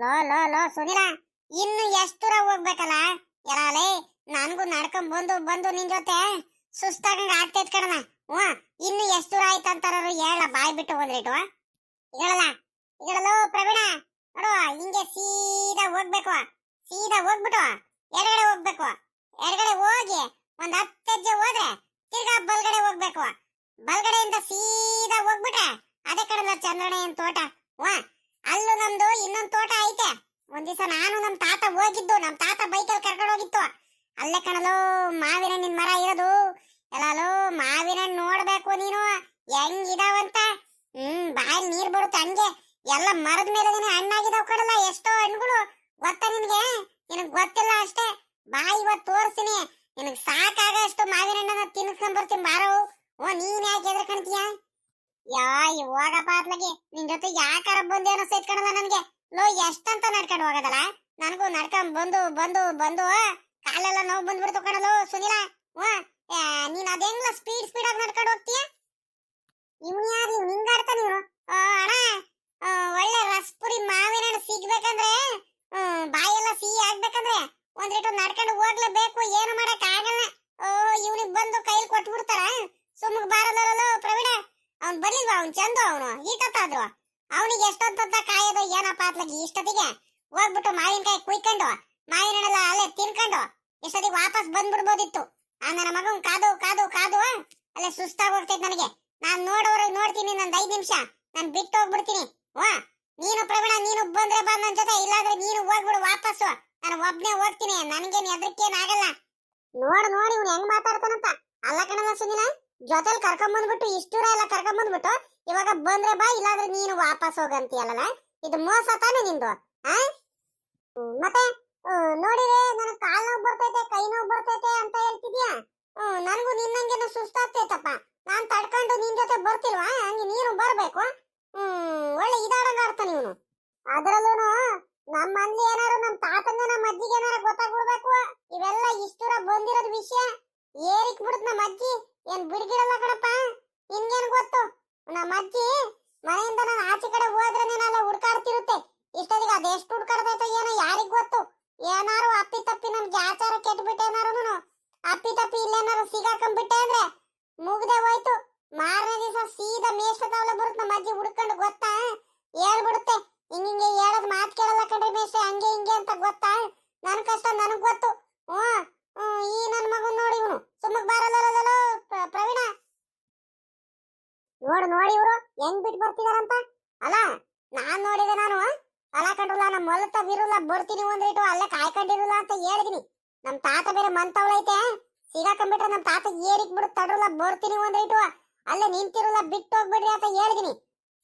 Low ಲೋ ಲೋ, ಸುನಿಲ, ಇನ್ನು ಎಷ್ಟು ದೂರ ಹೋಗ್ಬೇಕಲ್ಲ? ಎಲ್ಲಾಲೇ ನನಗೂ ನಡ್ಕೊಂಡ್ ಬಂದು ಬಂದು ನಿನ್ ಜೊತೆ ಸುಸ್ತಾಗಂಗ ಆಗ್ತೈತ್ ಕಣನ ಹ್ಞೂ, ಇನ್ನು ಎಷ್ಟು ದೂರ ಅಂತಾರೋ ಹೇಳ, ಬಾಯ್ ಬಿಟ್ಟು ಹೋದ್ರಿಟ್ಟು ಹೇಳಲ್ಲ ಹೇಳಲು ಪ್ರವೀಣ ನೋಡು ಹಿಂಗೆ ಸೀದಾ ಹೋಗ್ಬೇಕು. ಸೀದಾ ಹೋಗ್ಬಿಟ್ಟು ಎಡಗಡೆ ಹೋಗ್ಬೇಕು. ಎಡಗಡೆ ಹೋಗಿ ಒಂದ್ ಹತ್ತು ಹೆಜ್ಜೆ ಹೋದ್ರೆ ತಿರ್ಗಾ ಬಲ್ಗಡೆ ಹೋಗ್ಬೇಕು. ಬಲ್ಗಡೆಯಿಂದ ಸೀದಾ ಹೋಗ್ಬಿಟ್ರೆ ಅದೇ ಕಡೆ ಚಂದ್ರಣ್ಣಯ್ಯನ ತೋಟ. ವಾ ಅಲ್ಲೂ ನಮ್ದು ಇನ್ನೊಂದ್ ತೋಟ ಐತೆ. ಒಂದ್ ನಾನು ನಮ್ ತಾತ ಹೋಗಿದ್ದು, ನಮ್ ತಾತ ಬೈಕಲ್ಲಿ ಕರ್ಕೊಂಡು ಹೋಗಿತ್ತು. ಅಲ್ಲೇ ಕಣಲು, ಮಾವಿನ ನಿನ್ ಮರ ಇರೋದು. ಎಲ್ಲೋ ಮಾವಿನ ನೋಡ್ಬೇಕು ನೀನು. ಹೆಂಗಿದಾವಂತ? ಹ್ಮ್ ಬಾಯಿ ನೀರ್ ಬರುತ್ತೆ ಹಂಗೆ. ಎಲ್ಲ ಮರದ ಮೇಲೆ ಹಣ್ಣಾಗಿದಾವ್ ಕಡಲ್ಲ ಎಷ್ಟೋ ಹಣ್ಣುಗಳು. ಗೊತ್ತಾ ನಿನ್ಗೆ? ನಿನಗ್ ಗೊತ್ತಿಲ್ಲ ಅಷ್ಟೇ. ಬಾಯಿ ಇವತ್ ತೋರಿಸ್ತೀನಿ. ನಿನಗ್ ಸಾಕಾಗಷ್ಟು ಮಾವಿನ ಹಣ್ಣನ್ನ ತಿನ್ಸ್ಕೊಂಡ್ ಬರ್ತೀನಿ ಬಾರೋ. ಓ, ನೀನ್ ಯಾಕೆ ಎದ್ರಕಣ್ತೀಯ ಯಾ ಇವಾಗಪ್ಪ ಅತ್ಲಗೆ ನಿನ್ ಜೊತೆ ಯಾಕಾರ ಬಂದೆ ಅನ್ನಿಸ್ತೈತ್ ಕಣಲ್ಲ ನನ್ಗೆ? ಲೋ ಎಷ್ಟಂತ ನಡ್ಕೊಂಡು ಹೋಗೋದಲ್ಲ ನನಗೂ ನಡ್ಕೊಂಡ್ ಬಂದು ಬಂದು ಬಂದು ಕಾಲೆಲ್ಲ ನೋವು ಬಂದ್ಬಿಡ್ತು ಕಣಲು ಸುನಿಲ. ನೀನ್ ಅದೆಂಗ್ಲ ಸ್ಪೀಡ್ ಸ್ಪೀಡ್ ಆಗಿ ನಡ್ಕೊಂಡು ಹೋಗ್ತೀಯ? ಇವ್ನು ಯಾರು ಇವ್ನು ಹಿಂಗಾಡ್ತಾನೆ ಇವನು ಅಣ್ಣ ಒಳ್ಳೆ ರಸ್ಪುರಿ ಮಾವಿನ ಸಿಗ್ಬೇಕಂದ್ರೆ ಹ್ಮ್, ಬಾಯೆಲ್ಲ ಸಿಹಿ ಆಗ್ಬೇಕಂದ್ರೆ ಒಂದ್ ರೀಟು ನಡ್ಕೊಂಡು ಹೋಗ್ಲೇಬೇಕು ಏನು ಮಾಡಕ್ ಆಗಲ್ಲ ಓ ಇವ್ನಿಗ್ ಬಂದು ಕೈಲಿ ಕೊಟ್ಬಿಡ್ತಾರ ಸುಮ್ಮಗ್ ಬಾರಲ್ಲ ಪ್ರವೀಣ. ಅವ್ನ್ ಬರ್ಲಿಲ್ವಾ ಅವ್ನ್ ಚಂದ ಅವನು. ಈಟತ್ತಾದ್ರು ಅವನಿಗೆ ಎಷ್ಟೊತ್ತ ಕಾಯೋದು, ಏನಪ್ಪ ಅತ್ಲಗಿ? ಇಷ್ಟೊತ್ತಿಗೆ ಹೋಗ್ಬಿಟ್ಟು ಮಾವಿನಕಾಯಿ ಕುಯ್ಕೊಂಡು ಮಾವಿನ ಹಣ್ಣೆಲ್ಲ ಅಲ್ಲೇ ತಿನ್ಕೊಂಡು, ಎಷ್ಟೊತ್ತಿಗೆ ವಾಪಸ್ ಬಂದ್ಬಿಡ್ಬೋದಿತ್ತು. ಆ ನನ್ನ ಮಗನ್ ಕಾದು ಕಾದು ಕಾದು, ಅಲ್ಲೇ ಸುಸ್ತಾಗಿ ಹೋಗ್ತೈತೆ ನನಗೆ. ನಾನ್ ನೋಡೋರು ನೋಡ್ತೀನಿ, ನಂದ್ ಐದ್ ನಿಮಿಷ. ನಾನ್ ಬಿಟ್ಟು ಹೋಗ್ಬಿಡ್ತೀನಿ. ವಾ ನೀನು ಪ್ರವೀಣ, ನೀನು ಬಂದ್ರೆ ಬಾ ನನ್ ಜೊತೆ. ಇಲ್ಲಾಂದ್ರೆ ನೀನು ಹೋಗ್ಬಿಡು ವಾಪಸ್ಸು. ನಾನು ಒಬ್ನೇ ಹೋಗ್ತೀನಿ. ನನ್ಗೇನ್ ಹೆದರಿಕೇನ್ ಆಗಲ್ಲ ನೋಡ್, ನೋಡಿ, ಇವ್ನು ಹೆಂಗ್ ಮಾತಾಡ್ತಾನಂತ. ಅಲ್ಲ ಕಣಲ್ಲ ಸುನಿಲ. ಜೊತೆಲಿ ಕರ್ಕೊಂಡ್ ಬಂದ್ಬಿಟ್ಟು ಇಷ್ಟೂರ ಎಲ್ಲ ಕರ್ಕೊಂಡ್ ಬಂದ್ಬಿಟ್ಟು ಇವಾಗ ಬಂದ್ರೆ ಬಾ, ಇಲ್ಲಾಂದ್ರೆ ನೀನು ವಾಪಸ್ ಹೋಗಂತೀಯಲ್ಲ ಇದು ಮೋಸ ತಾನೆ ನಿಂದು ಮತ್ತೆ ನನ್ ನನಗ್ ಕಾಲ್ ನೋವು ಬರ್ತೈತೆ, ಕೈ ನೋವು ಬರ್ತೈತೆ ಅಂತ ಹೇಳ್ತಿದ್ಯಾ? ನನಗೂ ನಿನ್ನಂಗೆನು ಸುಸ್ತಾಗ್ತೈತಪ್ಪ. ನಾನ್ ತಡ್ಕೊಂಡು ನಿನ್ ಜೊತೆ ಬರ್ತಿಲ್ವಾ? ಹಂಗೆ ನೀನು ಬರ್ಬೇಕು. ಹ್ಮ್, ಒಳ್ಳೆ ಇದಾಡಂಗ ಆಡ್ತಾನೆ ಇವನು ಅದ್ರಲ್ಲೂನು ನಮ್ಮ ಮಂದಿ ಏನಾರು ನಮ್ ತಾತಂಗ ನಮ್ಮ ಅಜ್ಜಿಗೆ ಏನಾರು ಗೊತ್ತಾಗ್ಬಿಡ್ಬೇಕು? ಇವೆಲ್ಲ ಇಷ್ಟೂರ ಬಂದಿರೋದ್ ವಿಷಯ. ಏರಿಕ್ ಬಿಡುತ್ತ ನಮ್ಮ ಅಜ್ಜಿ. ಏನ್ ಬಿಡ್ಗಿಡಲ್ಲ ಕಣಪ್ಪ? ನಿನ್ಗೇನ್ ಗೊತ್ತು? ನಮ್ಮ ಅಜ್ಜಿ ಮನೆಯಿಂದ ನಾನು ಆಚೆ ಕಡೆ ಹೋದ್ರೆ ನೀನಲ್ಲ ಹುಡ್ಕಾಡ್ತಿರುತ್ತೆ. ಇಷ್ಟೊತ್ತಿಗೆ ಅದೆಷ್ಟು ಹುಡ್ಕಾಡ್ದೈತೋ ಏನೋ ಯಾರಿಗ್ ಗೊತ್ತು? ಏನಾರು ಅಪ್ಪಿ ತಪ್ಪಿ ನಮ್ಗೆ ಆಚಾರ ಕೆಟ್ಬಿಟ್ಟೇನಾರು ಅಪ್ಪಿ ತಪ್ಪಿ ಇಲ್ಲೇನಾರು ಸಿಗಾಕೊಂಡ್ಬಿಟ್ಟೆ ಅಂದ್ರೆ? ಮುಗ್ದೆ ಹೋಯ್ತು. ಮಾರನೇ ದಿವಸ ಸೀದಾ ಮೇಷ್ಟ್ರತಾವಲೆ ಬರುತ್ತೆ. ನಮ್ಮ ಅಜ್ಜಿ ಹುಡ್ಕೊಂಡು ಗೊತ್ತಾ? ಹೇಳ್ಬಿಡುತ್ತೆ. ಹಿಂಗಿಂಗೆ ಹೇಳೋದ್ ಮಾತ್ ಕೇಳಲ್ಲ ಕಣ್ರಿ ಮೇಷ ಹಂಗೆ ಹಿಂಗೆ ಅಂತ ಗೊತ್ತಾ? ನನ್ ಕಷ್ಟ ನನಗ್ ಗೊತ್ತು. ಹ್ಮ್, ಈ ನನ್ ಮಗನ್ ನೋಡಿ ಇವನು. ಸುಮ್ಮಕ್ ಬಾರಲ್ಲ ಪ್ರವೀಣ. ನೋಡು, ನೋಡಿ ಇವ್ರು, ಹೆಂಗ್ ಬಿಟ್ಟು ಬರ್ತಿದಾರಂತ. ಅಲ್ಲ, ನಾನ್ ನೋಡಿದೆ ನಾನು. ಅಲ ಕಂಡ್ರಲ್ಲ ನಮ್ಮ ಮೊಲತ ಬಿರುಲ್ಲ ಬರ್ತೀನಿ ಒಂದ್ರಿಟ್ಟು ಅಲ್ಲೇ ಕಾಯ್ಕೊಂಡಿರಲ್ಲ ಅಂತ ಹೇಳಿದೀನಿ. ನಮ್ ತಾತ ಬೇರೆ ಮಂತವಳೈತೆ ಸಿಗಾಕೊಂಡ್ಬಿಟ್ರೆ ನಮ್ ತಾತ ಏರಿಕ್ ಬಿಡು, ತಡ್ರಲ್ಲ, ಬರ್ತೀನಿ ಒಂದ್ರಿಟ್ಟು ಅಲ್ಲೇ ನಿಂತಿರಲ್ಲ ಬಿಟ್ಟು ಹೋಗ್ಬಿಡ್ರಿ ಅಂತ ಹೇಳಿದೀನಿ.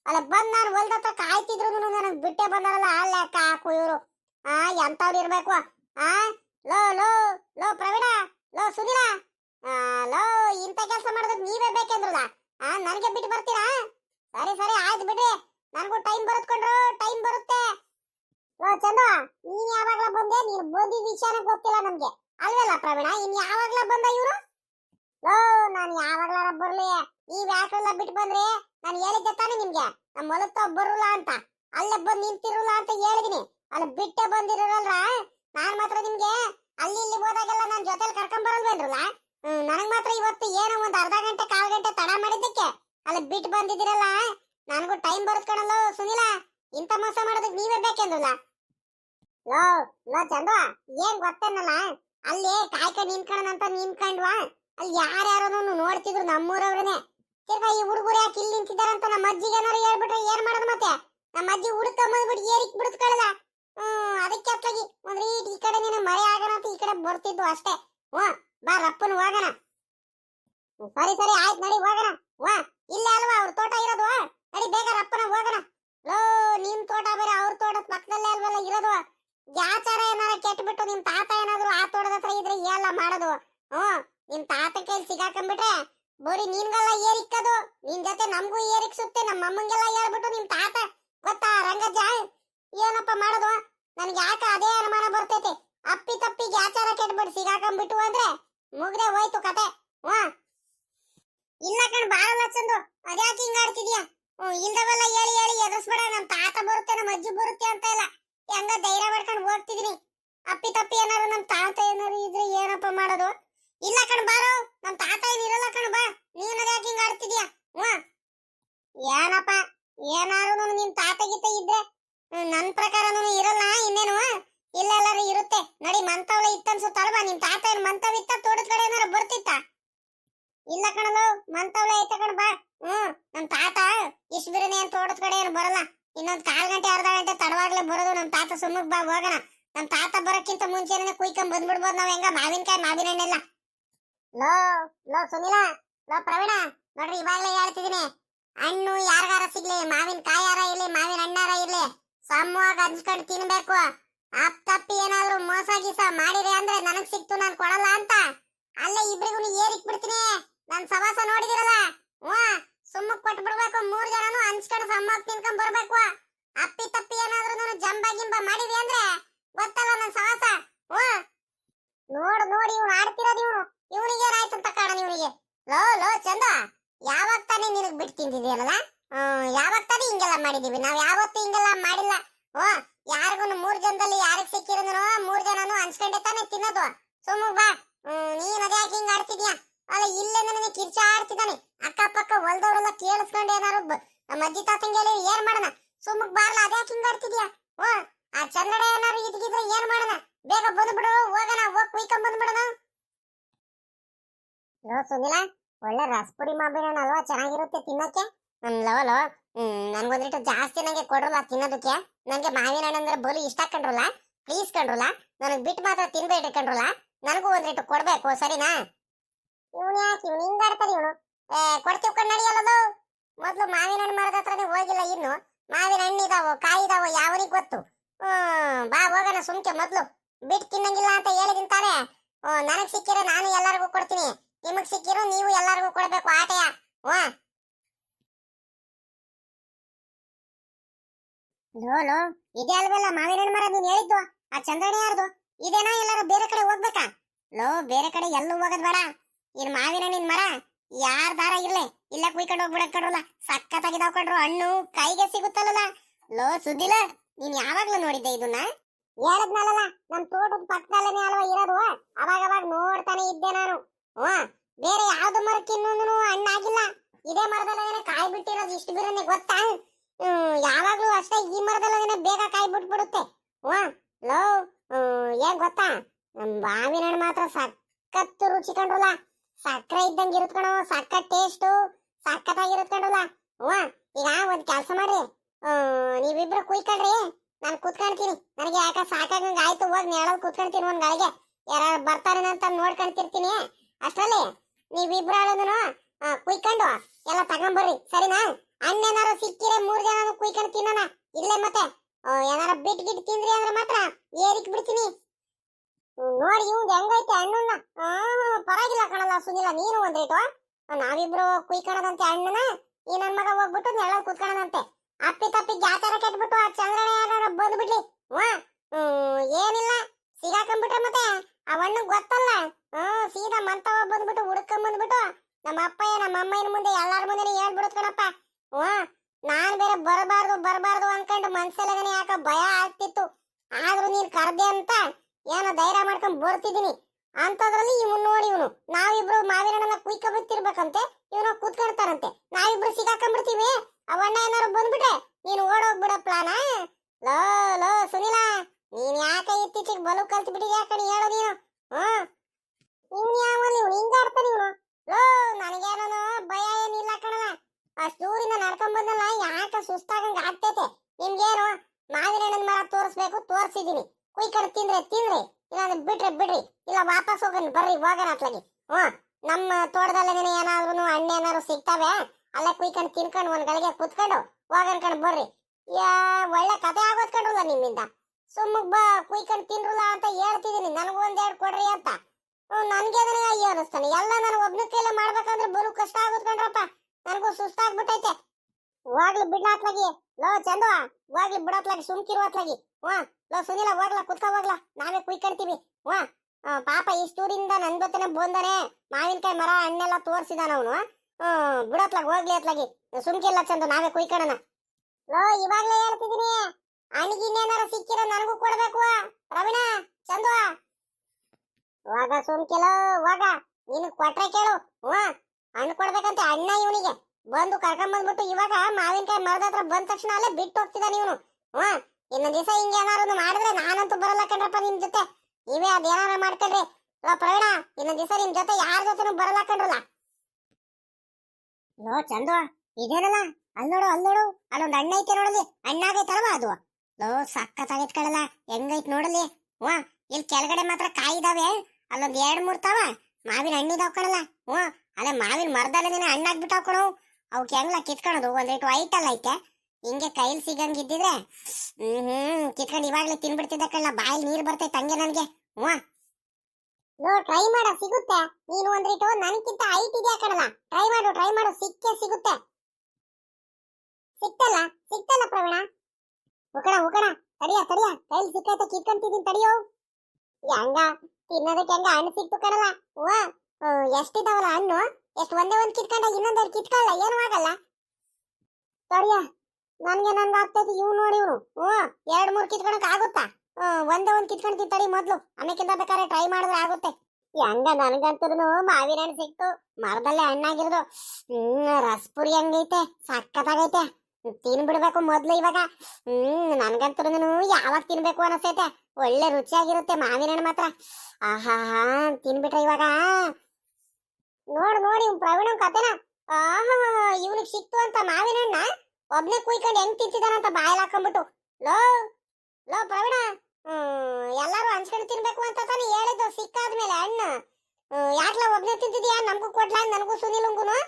ಅಲ್ಲ, ಬಂದ್ ನಾನು ಹೊಲ್ದ ಕಾಯ್ತಿದ್ರು ನನಗ್ ಬಿಟ್ಟೆ ಬಂದಾರಲ್ಲ, ಅಲ್ಲೇ ಕಾಕು ಇವ್ರು? ಆ ಎಂತವ್ರು ಇರ್ಬೇಕು? ಆ, ಲೋ ಲೋ ಲೋ, ಪ್ರವೀಣ, ಲೋ, ಸುನಿಲ. ಲೋ, ಇಂಥ ಕೆಲಸ ಮಾಡೋದಕ್ಕೆ ನೀವೇ ಬೇಕೆಂದ್ರಲ್ಲ? ಆ, ನನಗೆ ಬಿಟ್ಟು ಬರ್ತೀರಾ? ಸರಿ ಸರಿ, ಆಯ್ತು ಬಿಡ್ರಿ. ನನಗೂ ಟೈಮ್ ಬರುತ್ಕೊಂಡ್ರು ಟೈಮ್ ಬರುತ್ತೆ. ಲೋ, ಚಂದ, ನೀನ್ ಯಾವಾಗ್ಲ ಬಂದೆ, ನೀನ್ ಬಂದಿದ್ ವಿಷಯನ ಗೊತ್ತಿಲ್ಲ ನಮ್ಗೆ ಅಲ್ವಲ್ಲ ಪ್ರವೀಣ, ಇನ್ ಯಾವಾಗ್ಲ ಬಂದ ಇವ್ರು? ಲೋ, ನಾನು ಯಾವಾಗ್ಲಾರ ಬರ್ಲಿ ನೀವ್ ಯಾಕೆಲ್ಲ ಬಿಟ್ಟು ಬಂದ್ರಿ ನಾನು ಹೇಳಿದ್ದೆ ತಾನೇ ನಿಮ್ಗೆ. ನಮ್ಮ ಹೊಲಕ್ಕ ಬರಲ್ಲ ಅಂತ. ಅಲ್ಲೇ ಬಂದು ನಿಂತಿರಲ್ಲ ಅಂತ ಹೇಳಿದಿನಿ. ಅಲ್ಲಿ ಬಿಟ್ಟೆ ಬಂದಿರಲ್ಲ ನಾನ್ ಮಾತ್ರ ನಿಮ್ಗೆ ಅಲ್ಲಿ ಇಲ್ಲಿ ಹೋದಾಗೆಲ್ಲ ನಾನ್ ಜೊತೆಲಿ ಕರ್ಕೊಂಡ್ ಬರಲ್ವೇನ್ರಲ್ಲ ನನಗ್ ಮಾತ್ರ ಇವತ್ತು ಏನೋ ಒಂದ್ ಅರ್ಧ ಗಂಟೆ, ಕಾಲ್ ಗಂಟೆ ತಡ ಮಾಡಿದ್ದಕ್ಕೆ. ಅಲ್ಲಿ ಬಿಟ್ಟು ಬಂದಿದ್ದೀರಲ್ಲ? ನನಗೂ ಟೈಮ್ ಬರುತ್ತೆ ಕಣಲ್ಲ, ಸುನಿಲ. ಇಂತ ಮೋಸ ಮಾಡೋದಕ್ಕೆ ನೀವೇ ಬೇಕೆಂದಲ್ಲ ಲೋ ಲೋ ಚಂದ ಏನ್ ಗೊತ್ತೇನಲ್ಲ? ಅಲ್ಲಿ ಕಾಯ್ಕೊಂಡು ನಿಂತ್ಕೊಳ್ಳೋಣಂತ ನಿಂತ್ಕೊಂಡ್ವಾ. ಅಲ್ಲಿ ಯಾರ್ಯಾರು ನೋಡ್ತಿದ್ರು ನಮ್ಮೂರವ್ರನ್ನೇ. ತಿರ್ಗಾ ಈ ಹುಡುಗರು ಯಾಕೆ ಇಲ್ಲಿ ನಿಂತಿದ್ದಾರಂತ ನಮ್ಮ ಅಜ್ಜಿಗೆ ಏನಾರು ಹೇಳ್ಬಿಟ್ರೆ ಏನ್ ಮಾಡೋದು ಮತ್ತೆ? ನಮ್ಮ ಅಜ್ಜಿ ಹುಡುಕೊಂಬಂದ್ಬಿಟ್ಟು ಏರಿಕ್ ಬಿಡ್ತ್ಕೊಳ್ಳಲ್ಲ ಹ್ಮ್, ಅದಕ್ಕೆ ಅತ್ಲಾಗಿ ಒಂದ್ ರೀಟ್ ಈ ಕಡೆ ನೀನು ಮರೆ ಆಗೋಣ ಅಂತ ಈ ಕಡೆ ಬರ್ತಿದ್ವು ಅಷ್ಟೇ. ಹ್ಮ್. ಬಾ ರಪ್ಪನ್ ಹೋಗೋಣ. ಸರಿ ಸರಿ, ಆಯ್ತು ನಡಿ, ಹೋಗಣ. ವಾ, ಇಲ್ಲ ಅಲ್ವಾ ಅವ್ರ ತೋಟ ಇರೋದು? ನಡಿ, ಬೇಗ ರಪ್ಪನ ಹೋಗೋಣ. ಲೋ, ನಿಮ್ ತೋಟ ಬೇರೆ ಅವ್ರ ತೋಟದ ಪಕ್ಕದಲ್ಲೇ ಅಲ್ವಲ್ಲ ಇರೋದು? ಯಾಚಾರ ಏನಾರ ಕೆಟ್ಬಿಟ್ಟು ನಿಮ್ ತಾತ ಏನಾದ್ರು ಆ ತೋಟದ ಹತ್ರ ಇದ್ರೆ ಎಲ್ಲ ಮಾಡೋದು? ಹ್ಮ್, ನಿಮ್ ತಾತ ಕೈಲಿ ಸಿಗಾಕೊಂಡ್ಬಿಟ್ರೆ ಬೋರಿ ನಿನ್ಗೆಲ್ಲ ಏರಿಕ್ಕದು. ನಿನ್ ಜೊತೆ ನಮಗೂ ಏರಿಕ್ಸುತ್ತೆ ನಮ್ಮ ಅಮ್ಮಂಗೆಲ್ಲ ಹೇಳ್ಬಿಟ್ಟು ನಿಮ್ ತಾತ ಗೊತ್ತಾ, ರಂಗಜ್ಜ? ಏನಪ್ಪ ಮಾಡೋದು? ನನ್ಗೆ ಯಾಕ ಅದೇ ಅನುಮಾನ ಬರ್ತೈತೆ? ಅಪ್ಪಿ ತಪ್ಪಿ ಗ್ಯಾಚಾರ ಕೆಟ್ಬಿಟ್ಟು ಸಿಗಾಕೊಂಡ್ಬಿಟ್ಟು ಅಂದ್ರೆ ಮುಗ್ದೆ ಹೋಯ್ತು ಕತೆ. ಇಲ್ಲ ಕಣ್, ಬಾರಲ್ಲ ಚಂದು. ಅದ್ಯಾಕೆ ಹಿಂಗಾಡ್ತಿದ್ಯಾ ಹ್ಮ್, ಇಲ್ದವೆಲ್ಲ ಹೇಳಿ ಹೇಳಿ ಎದುರಿಸ್ಬೇಡ. ನಮ್ ತಾತ ಬರುತ್ತೆ ನಮ್ಮ ಅಜ್ಜಿ ಬರುತ್ತೆ ಅಂತ ಇಲ್ಲ. ಹೆಂಗ ಧೈರ್ಯ ಮಾಡ್ಕೊಂಡು ಹೋಗ್ತಿದೀನಿ. ಅಪ್ಪಿ ತಪ್ಪಿ ಏನಾರು ನಮ್ ತಾತ ಏನಾರು ಇದ್ರೆ ಏನಪ್ಪ ಮಾಡೋದು? ಇಲ್ಲ ಕಣ್, ಬಾರೋ. ನಮ್ ತಾತ ಏನಿರಲ್ಲ ಕಣ್, ಬಾ. ನೀನ್ ಅದ್ಯಾಕೆ ಹಿಂಗ ಆಡ್ತಿದ್ಯಾ? ಹ್ಮ್. ಏನಪ್ಪ? ಏನಾರು ನಿಮ್ ತಾತ ಗೀತ ಇದ್ರೆ ನನ್ ಪ್ರಕಾರನು ಇರಲ್ಲ ಇನ್ನೇನು ಇಲ್ಲೆಲ್ಲಾರು ಇರುತ್ತೆ. ನಡಿ ಮಂತವಳ ಇತ್ತನ್ಸುತ್ತಲ್ವಾ ನಿಮ್ ತಾತ ಏನ್ ಮಂತವ ಇತ್ತ? ತೋಟದ ಕಡೆ ಏನಾರ ಬರ್ತಿತ್ತ? ಇಲ್ಲ ಕಣಲು ಮಂತವಳ ಐತೆ ಕಣ ಬಾ. ಹ್ಮ್, ನಮ್ ತಾತ ಇಷ್ಟ ಬಿರನೆ ಏನ್ ತೋಟದ ಕಡೆ ಏನ್ ಬರಲ್ಲ. ಇನ್ನೊಂದ್ ಕಾಲ್ ಗಂಟೆ, ಅರ್ಧ ಗಂಟೆ ತಡವಾಗ್ಲೇ ಬರೋದು ನಮ್ ತಾತ ಸುಮ್ಮಕ್ ಬಾ, ಹೋಗಣ. ನಮ್ ತಾತ ಬರೋಕ್ಕಿಂತ ಮುಂಚೆನೆ ಕುಯ್ಕೊಂಡ್ ಬಂದ್ಬಿಡ್ಬೋದು ನಾವ್ ಹೆಂಗ? ಮಾವಿನಕಾಯಿ ಮಾವಿನ ಹಣ್ಣೆಲ್ಲ ಲೋ ಲೋ, ಸುನಿಲ, ಲೋ, ಪ್ರವೀಣ, ನೋಡ್ರಿ, ಇವಾಗ್ಲೇ ಹೇಳ್ತಿದೀನಿ. ಹಣ್ಣು ಯಾರಿಗಾರ ಸಿಗ್ಲಿ? ಮಾವಿನ ಕಾಯಾರ ಇರ್ಲಿ ಮಾವಿನ ಹಣ್ಣಾರ ಇರ್ಲಿ. ಸಮವಾಗಿ ಹಂಚ್ಕೊಂಡು ತಿನ್ಬೇಕು. ಅಪ್ ತಪ್ಪಿ ಏನಾದ್ರು ಮೋಸ ಗೀಸ ಮಾಡಿರಿ ಅಂದ್ರೆ ನನಗ್ ಸಿಕ್ತು, ನಾನು ಕೊಡಲ್ಲ ಅಂತ? ಅಲ್ಲೇ ಇಬ್ರಿಗೂ ಏರಿಕ್ ಬಿಡ್ತೀನಿ. ನನ್ ಸವಾಸ ನೋಡಿದಿರಲ್ಲ? ಹ್ಞೂ, ಸುಮ್ಮಕ್ ಕೊಟ್ಟು ಬಿಡ್ಬೇಕು, ಮೂರ್ ಜನನು ಹಂಚ್ಕೊಂಡು ಸಮ್ಮಗ್ ತಿನ್ಕೊಂಡ್ ಬರ್ಬೇಕು. ಅಪ್ಪಿ ತಪ್ಪಿ ಏನಾದ್ರು ನಾನು ಜಂಬ ಗಿಂಬ ಮಾಡಿದಿ ಅಂದ್ರೆ ಗೊತ್ತಲ್ಲ ನನ್ ಸವಾಸ? ಹ್ಞೂ. ನೋಡು, ನೋಡಿ, ಇವ್ನು ಆಡ್ತಿರೋದು ಇವನು. ಇವನಿಗೆ ಏನಾಯ್ತು ಅಂತ ಕಾರಣ ಇವನಿಗೆ? ಲೋ ಲೋ, ಚಂದ. ಯಾವಾಗ ತಾನೇ ನಿನಗ್ ಬಿಟ್ಟು ತಿಂದಿದೀಯಲ್ಲ? ಯಾವಾಗ ತಾನೇ ಹಿಂಗೆಲ್ಲ ಮಾಡಿದೀವಿ? ನಾವ್ ಯಾವತ್ತೂ ಹಿಂಗೆಲ್ಲ ಮಾಡಿಲ್ಲ. ಓ, ಯಾರಿಗೂ ಮೂರ್ ಜನದಲ್ಲಿ ಯಾರಿಗ್ ಸಿಕ್ಕಿರೋದು ಮೂರ್ ಜನನು ಅನ್ಸ್ಕೊಂಡೆ ತಾನೆ ತಿನ್ನೋದು. ಸುಮ್ಮ ಬಾ. ನೀನ್ ಅದೇ ಯಾಕೆ ಹಿಂಗ್ ಆಡ್ತಿದ್ಯಾ? ಅಲ್ಲ ಇಲ್ಲೇ ನನಗೆ ಕಿರ್ಚ ಆಡ್ತಿದ್ದಾನೆ. ಅಕ್ಕಪಕ್ಕ ಹೊಲ್ದವ್ರೆಲ್ಲ ಕೇಳಿಸ್ಕೊಂಡು ಏನಾರು ಅಜ್ಜಿ ತಾತಂಗೆಲ್ಲ ಏನ್ ಮಾಡೋಣ? ಸುಮ್ಮಕ್ ಬಾರ್ಲ ಅದ್ಯಾಕೆ ಹಿಂಗ್ ಆಡ್ತಿದ್ಯಾ? ಓ ಆ ಚಂದಡ ಏನಾರು ಇದ್ಗಿದ್ರೆ ಏನ್ ಮಾಡೋಣ? ಬೇಗ ಬಂದ್ಬಿಡು, ಹೋಗೋಣ, ಹೋಗ್ ಕುಯ್ಕೊಂಡ್ ಬಂದ್ಬಿಡೋಣ. ಸುನಿಲ, ಒಳ್ಳೆ ರಸ್ಪುರಿ ಮಾಬಿನ ಅಲ್ವಾ? ಚೆನ್ನಾಗಿರುತ್ತೆ ತಿನ್ನಕ್ಕೆ ಹ್ಮ್ ಲವ ಲವ, ಹ್ಮ್ ನನ್ಗೊಂದಿಟ್ಟು ಜಾಸ್ತಿ ನಂಗೆ ಕೊಡ್ರಲ್ಲ ತಿನ್ನೋದಕ್ಕೆ. ನಂಗೆ ಮಾವಿನ ಹಣ್ಣು ಅಂದ್ರೆ ಬಲು ಇಷ್ಟ ಕಂಡ್ರಲ್ಲ ಪ್ಲೀಸ್ ಕಂಡ್ರಲ್ಲ ನನಗ್ ಬಿಟ್ ಮಾತ್ರ ತಿನ್ಬೇಡ್ರಿ ಕಂಡ್ರಲ್ಲ ನನಗೂ ಒಂದಿಟ್ಟು ಕೊಡ್ಬೇಕು, ಸರಿನಾ? ಇವನು ಯಾಕೆ ಇವ್ನು ಹಿಂಗ್ ಆಡ್ತಾನೆ ಇವನು? ಏ, ಕೊಡ್ತೀವಿ ಕಣ್ಣಡಿ ಅಲ್ಲದು ಮೊದ್ಲು ಮಾವಿನ ಹಣ್ಣು ಮರದ ಹತ್ರನೇ ಹೋಗಿಲ್ಲ ಇನ್ನು. ಮಾವಿನ ಹಣ್ಣು ಇದಾವೋ, ಕಾಯಿ ಇದಾವೋ ಯಾವನಿಗೆ ಗೊತ್ತು? ಹ್ಮ್, ಬಾ ಹೋಗೋಣ ಸುಮ್ಕೆ ಮೊದ್ಲು. ಬಿಟ್ ತಿನ್ನಂಗಿಲ್ಲ ಅಂತ ಹೇಳಿದಿನ ತಾನೇ ನನಗ್ ಸಿಕ್ಕಿರೋ ನಾನು ಎಲ್ಲರಿಗೂ ಕೊಡ್ತೀನಿ. ನಿಮಗ್ ಸಿಕ್ಕಿರೋ ನೀವು ಎಲ್ಲರಿಗೂ ಕೊಡ್ಬೇಕು, ಆಟೆಯ. ವಾ ಲೋ ಲೋ, ಇದೇ ಅಲ್ವಲ್ಲ ಮಾವಿನ ಹಣ್ಣು ಮರ ನೀನ್ ಹೇಳಿದ್ದು. ಆ ಚಂದ್ರಣ್ಣ ಯಾರ್ದು? ಇದೇನಾ ಎಲ್ಲಾರು ಬೇರೆ ಕಡೆ ಹೋಗ್ಬೇಕಾ? ಲೋ, ಬೇರೆ ಕಡೆ ಎಲ್ಲೂ ಹೋಗೋದ್ ಬೇಡ. ಇನ್ ಮಾವಿನ ಹಣ್ಣಿನ ಮರ, ಯಾರ್ ದಾರ ಇರ್ಲಿ? ಇಲ್ಲ ಕುಯ್ಕೊಂಡು ಹೋಗ್ಬಿಡಕ್ ಕಡ್ರಲ್ಲ ಸಕ್ಕತ್ತಾಗಿದಾವ್ ಕಡ್ರು ಹಣ್ಣು ಕೈಗೆ ಸಿಗುತ್ತಲ್ಲ ಲೋ ಸುದಿಲ್ಲ ನೀನ್ ಯಾವಾಗ್ಲೂ ನೋಡಿದ್ದೆ ಇದನ್ನ? ಹೇಳದ್ನಲ್ಲ ನಮ್ ತೋಟದ ಪಕ್ಕದಲ್ಲೇ ಅಲ್ವಾ ಇರೋದು? ಅವಾಗ ಅವಾಗ ನೋಡ್ತಾನೆ ಇದ್ದೆ ನಾನು. ಹ್ಮ್ ಬೇರೆ ಯಾವ್ದು ಇನ್ನೊಂದು ಹಣ್ಣಾಗಿಲ್ಲ. ಇದೇ ಮರದಲ್ಲೇನೆ ಕಾಯಿ ಬಿಟ್ಟಿರೋದು ಇಷ್ಟು ಬಿರನೆ ಗೊತ್ತಾ? ಯಾವಾಗ್ಲೂ ಅಷ್ಟೇ ಈ ಮರದಲ್ಲೇ ಬೇಗ ಕಾಯಿ ಬಿಟ್ಬಿಡುತ್ತೆ. ವಾ ಲೋ ಏನ್ ಗೊತ್ತಾ? ಬಾವಿನ ಹಣ್ಣು ಮಾತ್ರ ಸಖತ್ ರುಚಿ ಕಂಡ್ರಲ್ಲ. ಸಕ್ಕರೆ ಇದ್ದಂಗೆ ಇರುತ್ ಕಣೋ ಸಖತ್ ಟೇಸ್ಟು ಸಖತ್ತಾಗಿರುತ್ ಕಂಡ್ರಲ್ಲ. ವಾ, ಈಗ ಒಂದ್ ಕೆಲಸ ಮಾಡ್ರಿ. ನೀವಿಬ್ರು ಕುಯ್ಕೊಳ್ರಿ. ನಾನು ಕೂತ್ಕೊಂತೀನಿ ನನಗೆ ಯಾಕ ಸಾಕಾಗಂಗ ಆಯ್ತು ಹೋಗಿ ನೆಳಲ್ ಕೂತ್ಕೊಂತೀನಿ ಒಂದ್ ಗಳಿಗೆ. ಯಾರು ಬರ್ತಾರೆ ಅಂತ ನೋಡ್ಕೊಂತಿರ್ತೀನಿ. ಅಷ್ಟರಲ್ಲಿ ನೀವಿಬ್ರು ಹೇಳೋದನ್ನು ಕುಯ್ಕೊಂಡು ಎಲ್ಲ ತಗೊಂಬರ್ರಿ. ಸರಿನಾ? ಹಣ್ಣೇನಾರು ಸಿಕ್ಕಿರೆ ಮೂರ್ ಜನ ಕುಯ್ಕೊಂಡು ತಿನ್ನೋಣ. ಇಲ್ಲೇ ಮತ್ತೆ ಏನಾರ ಬಿಟ್ ಗಿಟ್ ತಿಂದ್ರಿ ಅಂದ್ರೆ ಮಾತ್ರ ಏರಿಕ್ ಬಿಡ್ತೀನಿ. ನೋಡಿ ಇವ್ ಹೆಂಗೈತೆ ಹಣ್ಣನ್ನ ಆ, ಪರವಾಗಿಲ್ಲ ಕಣಲ್ಲ ಸುನಿಲ್ಲ ನೀನು ಒಂದ್ ರೇಟು ನಾವಿಬ್ರು ಕುಯ್ಕೊಳದಂತೆ ಹಣ್ಣನ ಈ ನನ್ ಮಗ ಹೋಗ್ಬಿಟ್ಟು ನೆಲ ಕೂತ್ಕೊಳ್ಳೋದಂತೆ ಅಪ್ಪಿ ತಪ್ಪಿ ಜಾತರ ಕೆಟ್ಬಿಟ್ಟು ಆ ಚಂದ್ರನ ಯಾರು ಬಂದ್ಬಿಡ್ಲಿ ವಾ ಹ್ಮ್ ಏನಿಲ್ಲ ಸಿಗಾಕೊಂಡ್ಬಿಟ್ರೆ ಮತ್ತೆ ಆ ಹಣ್ಣು ಗೊತ್ತಲ್ಲ. ಹ್ಮ್ ಸೀದಾ ಮಂತವ ಬಂದ್ಬಿಟ್ಟು ಹುಡ್ಕೊಂಡ್ ಬಂದ್ಬಿಟ್ಟು ನಮ್ಮ ಅಪ್ಪಯ್ಯ ನಮ್ಮ ಅಮ್ಮಯ್ಯನ ಮುಂದೆ ಎಲ್ಲಾರ ಮುಂದೆ ಹೇಳ್ಬಿಡುತ್ತ ಕಣಪ್ಪ. ನಾನ್ ಬೇರೆ ಬರಬಾರ್ದು ಬರಬಾರ್ದು ಅನ್ಕೊಂಡು ಮನ್ಸಲ್ಲಗನೆ ಯಾಕ ಭಯ ಆಗ್ತಿತ್ತು. ಆದ್ರೂ ನೀನ್ ಕರ್ದೆ ಅಂತ ಏನೋ ಧೈರ್ಯ ಮಾಡ್ಕೊಂಡ್ ಬರ್ತಿದೀನಿ. ಅಂತದ್ರಲ್ಲಿ ಇವನು ನೋಡಿ ಇವನು. ನಾವಿಬ್ರು ಮಾವಿನ ಕುಯ್ಕ ಬಿತ್ತಿರ್ಬೇಕಂತೆ, ಇವನು ಕೂತ್ಕೊಳ್ತಾರಂತೆ. ನಾವಿಬ್ರು ಸಿಗಾಕೊಂಡ್ಬಿಡ್ತೀವಿ. ಅವಣ್ಣ ಏನಾರು ಬಂದ್ಬಿಟ್ರೆ ನೀನು ಓಡೋಗ್ಬಿಡೋ ಪ್ಲಾನ ಲೋ ಲೋ, ಸುನಿಲ, ನೀನ್ ಯಾಕೆ ಇತ್ತೀಚೆಗೆ ಬಲು ಕಲ್ತು ಬಿಟ್ಟಿದ್ಯಾ ಕಣಿ, ಹೇಳೋ ನೀನು. ಹ್ಮ್. ಇವ್ನು? ಯಾವ ಇವ್ನು ಹಿಂಗಾಡ್ತಾನೆ ಇವನು. ಲೋ, ನನಗೇನೋ ಭಯ ಏನಿಲ್ಲ ಕಣಲ್ಲ ಅಷ್ಟು ನಡ್ಕೊಂಬಂದಲ್ಲ, ಯಾಕೆ ಸುಸ್ತಾಗಂಗ ಆಗ್ತೈತೆ? ನಿಮ್ಗೇನು ಮಾವಿನ ಹಣ್ಣಿನ ಮರ ತೋರಿಸ್ಬೇಕು, ತೋರಿಸಿದೀನಿ. ಕುಯ್ಕೊಂಡು ತಿಂದ್ರೆ ತಿಂದ್ರಿ ಇಲ್ಲ ಬಿಟ್ರೆ ಬಿಡ್ರಿ. ಇಲ್ಲ ವಾಪಸ್ ಹೋಗೋಣ ಬರ್ರಿ ಹೋಗೋಣ ಅತ್ಲಾಗಿ. ಹ್ಮ್ ನಮ್ಮ ತೋಟದಲ್ಲೇ ಏನಾದ್ರು ಹಣ್ಣು ಏನಾದ್ರು ಸಿಗ್ತಾವೆ, ಅಲ್ಲೇ ಕುಯ್ಕೊಂಡು ತಿನ್ಕೊಂಡು ಒಂದ್ ಗಳಿಗೆ ಕುತ್ಕೊಂಡು ಹೋಗನ್ಕೊಂಡು ಬರ್ರಿ. ಯಾ, ಒಳ್ಳೆ ಕತೆ ಆಗೋದ್ ಕಂಡ್ರಲ್ಲ ನಿಮ್ಮಿಂದ. ಸುಮ್ಮಗ್ ಬಾ ಕುಯ್ಕೊಂಡು ತಿನ್ರಲ್ಲ ಅಂತ ಹೇಳ್ತಿದೀನಿ, ನನಗೂ ಒಂದೆರಡು ಕೊಡ್ರಿ ಅಂತ. ನನ್ಗೆ ಅದನ್ನ ಅಯ್ಯೋ ಅನಿಸ್ತಾನೆ ಎಲ್ಲ ನಾನು ಒಬ್ನ ಕೈಲೇ ಮಾಡ್ಬೇಕಂದ್ರೆ ಬಲು ಕಷ್ಟ ಆಗೋದ್ ಕಣ್ರಪ್ಪ. ನನಗೂ ಸುಸ್ತಾಗ್ಬಿಟ್ಟೈತೆ. ಹೋಗ್ಲಿ ಬಿಡ್ಲಾತ್ಲಾಗಿ ಲೋ ಚಂದು, ಹೋಗ್ಲಿ ಬಿಡತ್ಲಾಗಿ ಸುಮ್ಕಿರುವತ್ಲಾಗಿ ವಾ ಲೋ ಸುನಿಲ, ಹೋಗ್ಲಾ, ಕುತ್ಕ, ಹೋಗ್ಲಾ. ನಾವೇ ಕುಯ್ಕೊಂತೀವಿ. ಹಾ ಪಾಪ ಇಷ್ಟೂರಿಂದ ನನ್ ಬತ್ತನೆ ಬಂದಾನೆ. ಮಾವಿನಕಾಯಿ ಮರ, ಹಣ್ಣೆಲ್ಲ ತೋರ್ಸಿದಾನ ಅವನು. ಹ್ಮ್ ಬಿಡತ್ಲಾಗ ಹೋಗ್ಲಿ ಅತ್ಲಾಗಿ. ಸುಮ್ಕಿಲ್ಲ ಚಂದು, ನಾವೇ ಕುಯ್ಕೊಳ್ಳೋಣ ಲೋ, ಇವಾಗ್ಲೇ ಹೇಳ್ತಿದೀನಿ. ಹಣ್ಣಿಗಿನ್ನೇನಾರ ಸಿಕ್ಕಿರೋ ನನಗೂ ಕೊಡ್ಬೇಕು. ಪ್ರವೀಣ, ಚಂದು. ಹೋಗ ಸುಮ್ಕಿಲೋ, ಹೋಗ. ನೀನು ಕೊಟ್ರೆ ಕೇಳು. ಹ್ಞೂ ಹಣ್ಣು ಕೊಡ್ಬೇಕಂತ ಅಣ್ಣ ಇವನಿಗೆ. ಬಂದು ಕರ್ಕೊಂಡ್ ಬಂದ್ಬಿಟ್ಟು ಇವಾಗ ಮಾವಿನಕಾಯಿ ಮರದ ಹತ್ರ ಬಂದ ತಕ್ಷಣ ಅಲ್ಲೇ ಬಿಟ್ಟು ಹೋಗ್ತಿದ್ದಾನೆ ಇವನು. ಹ್ಞೂ, ಇನ್ನೊಂದ್ ದಿವಸ ಹಿಂಗೆ ಏನಾರು ಮಾಡಿದ್ರೆ ನಾನಂತೂ ಬರಲ್ಲ ಕಣ್ರಪ್ಪ ನಿಮ್ ಜೊತೆ. ನೀವೇ ಅದೇನಾರ ಮಾಡ್ಕೊಳ್ರಿ. ಲೋ ಪ್ರವೀಣ, ಇನ್ನೊಂದ್ ದಿವಸ ನಿಮ್ ಜೊತೆ ಯಾರ ಜೊತೆನೂ ಬರಲ್ಲ ಕಣ್ರಲ್ಲ. ಲೋ, ಚಂದು, ಇದೇನಲ್ಲ? ಅಲ್ ನೋಡು ಅಲ್ ನೋಡು. ಅಲ್ಲೊಂದ್ ಅಣ್ಣ ಐತೆ ನೋಡಲಿ ಅಣ್ಣಾಗೈತಲ್ವ ಅದು? ಲೋ ಸಕ್ಕ ತಗಿತ್ಕೊಳ್ಳಲ್ಲ ಹೆಂಗೈತ್ ನೋಡಲಿ ಹ್ವಾ ಇಲ್ಲಿ ಕೆಳಗಡೆ ಮಾತ್ರ ಕಾಯಿ ಇದಾವೆ ಅಲ್ಲೊಂದ್ ಎರಡ್ ಮೂರ್ ತಾವ. ಮಾವಿನ ಹಣ್ಣಿದಾವ್ ಕಣಲ್ಲ. ಹ್ಞೂ ಅಲ್ಲ ಮಾವಿನ ಮರದಲ್ಲೇ ಹಣ್ಣಾಗ್ಬಿಟ್ಟಾವ್ ಕಣವು ಅವಕ್ಕೆ ಹೆಂಗ್ಲ ಕಿತ್ಕೊಳೋದು ಒಂದೇಟು ವೈಟ್ ಅಲ್ಲ ಐತೆ. ಹಿಂಗೆ ಕೈಲಿ ಸಿಗಂಗ್ ಇದ್ದಿದ್ರೆ, ಹ್ಮ್ ಹ್ಮ್ ಕಿತ್ಕೊಂಡು ಇವಾಗ್ಲೇ ತಿನ್ಬಿಡ್ತಿದ್ದ ಕಳ್ಳ ಬಾಯಲ್ಲಿ ನೀರ್ ಬರ್ತೈತೆ ಹಂಗೆ ನನ್ಗೆ. ಹ್ಞೂ ನೋ ಟ್ರೈ ಮಾಡ, ಸಿಗುತ್ತೆ. ನೀನು ಒಂದ್ರಿಟ್ಟು ನನ್ಕಿಂತ ಹೈಟ್ ಇದೆಯಾ ಕಣಲ್ಲ ಟ್ರೈ ಮಾಡು ಟ್ರೈ ಮಾಡು, ಸಿಕ್ಕೆ ಸಿಗುತ್ತೆ. ಸಿಕ್ತಲ್ಲ? ಸಿಕ್ತಲ್ಲ ಪ್ರವೀಣ? ಉಕಣ ಉಕಣ ತಡಿಯ ತಡಿಯ. ಕೈಲಿ ಸಿಕ್ಕೈತೆ ಕಿತ್ಕೊಂತಿದ್ದೀನಿ ತಡಿಯೋ. ಹೆಂಗ? ತಿನ್ನೋದಕ್ಕೆ ಹೆಂಗ ಹಣ್ಣು ಸಿಕ್ತು ಕಣಲ್ಲ ವಾ ಎಷ್ಟಿದಾವಲ್ಲ ಹಣ್ಣು? ಎಷ್ಟು ಒಂದೇ ಒಂದ್ ಕಿತ್ಕೊಂಡ ಇನ್ನೊಂದೆರಡು ಕಿತ್ಕೊಳ್ಳ ಏನು ಆಗಲ್ಲ. ಸರಿಯ, ನನ್ಗೆ ನನ್ಗೆ ಆಗ್ತೈತಿ ಇವ್ ನೋಡಿ ಇವನು. ಹ್ಞೂ, ಎರಡು ಮೂರು ಕಿತ್ಕೊಳಕ್ ಆಗುತ್ತಾ? ಒಂದೇ ಒಂದ್ ಕಿತ್ಕೊಂಡ್ತೀನಿ ತಡಿ ಮೊದಲು. ಆಮೇಕಿಂತ ಬೇಕಾದ್ರೆ ಟ್ರೈ ಮಾಡಿದ್ರೆ ಆಗುತ್ತೆ. ಹೆಂಗ ನನಗಂತೂ ಮಾವಿನ ಹಣ್ಣು ಸಿಕ್ತು. ಮರದಲ್ಲೇ ಹಣ್ಣಾಗಿರೋದು. ಹ್ಮ್, ರಸ್ಪುರಿ ಹಂಗೈತೆ, ಸಕ್ಕತ್ತಾಗೈತೆ. ತಿನ್ಬಿಡ್ಬೇಕು ಮೊದ್ಲು ಇವಾಗ. ಹ್ಮ್, ನನ್ಗಂತೂ ಯಾವಾಗ ತಿನ್ಬೇಕು ಅನಸ್ತೈತೆ. ಒಳ್ಳೆ ರುಚಿಯಾಗಿರುತ್ತೆ ಮಾವಿನ ಹಣ್ಣು ಮಾತ್ರ. ಆಹಾ, ತಿನ್ಬಿಟ್ರೆ ಇವಾಗ. ನೋಡ್, ನೋಡಿ ಪ್ರವೀಣ ಕತೆನ. ಆಹಾ, ಇವನಿಗೆ ಸಿಕ್ತು ಅಂತ ಮಾವಿನ ಹಣ್ಣ ಒಬ್ನೇ ಕುಯ್ಕೊಂಡು ಹೆಂಗ್ ತಿಂತಿದಾನಂತ ಬಾಯಲ್ಲಿ ಹಾಕೊಂಡ್ಬಿಟ್ಟು. ಲೋ ಲೋ, ಪ್ರವೀಣ. ಎಲ್ಲಾರು ಹಂಚ್ಕೊಂಡು ತಿನ್ಬೇಕು ಅಂತ ತಾನೇ ಹೇಳಿದ್ದು, ಸಿಕ್ಕಾದ್ಮೇಲೆ ಹಣ್ಣು ಯಾಕ್ಲ ಒಬ್ನೇ ತಿಂತಿದ್ಯಾ? ನಮಗೂ ಕೊಡ್ಲಾ? ನನಗೂ ಸುನಿಲಂಗುನು.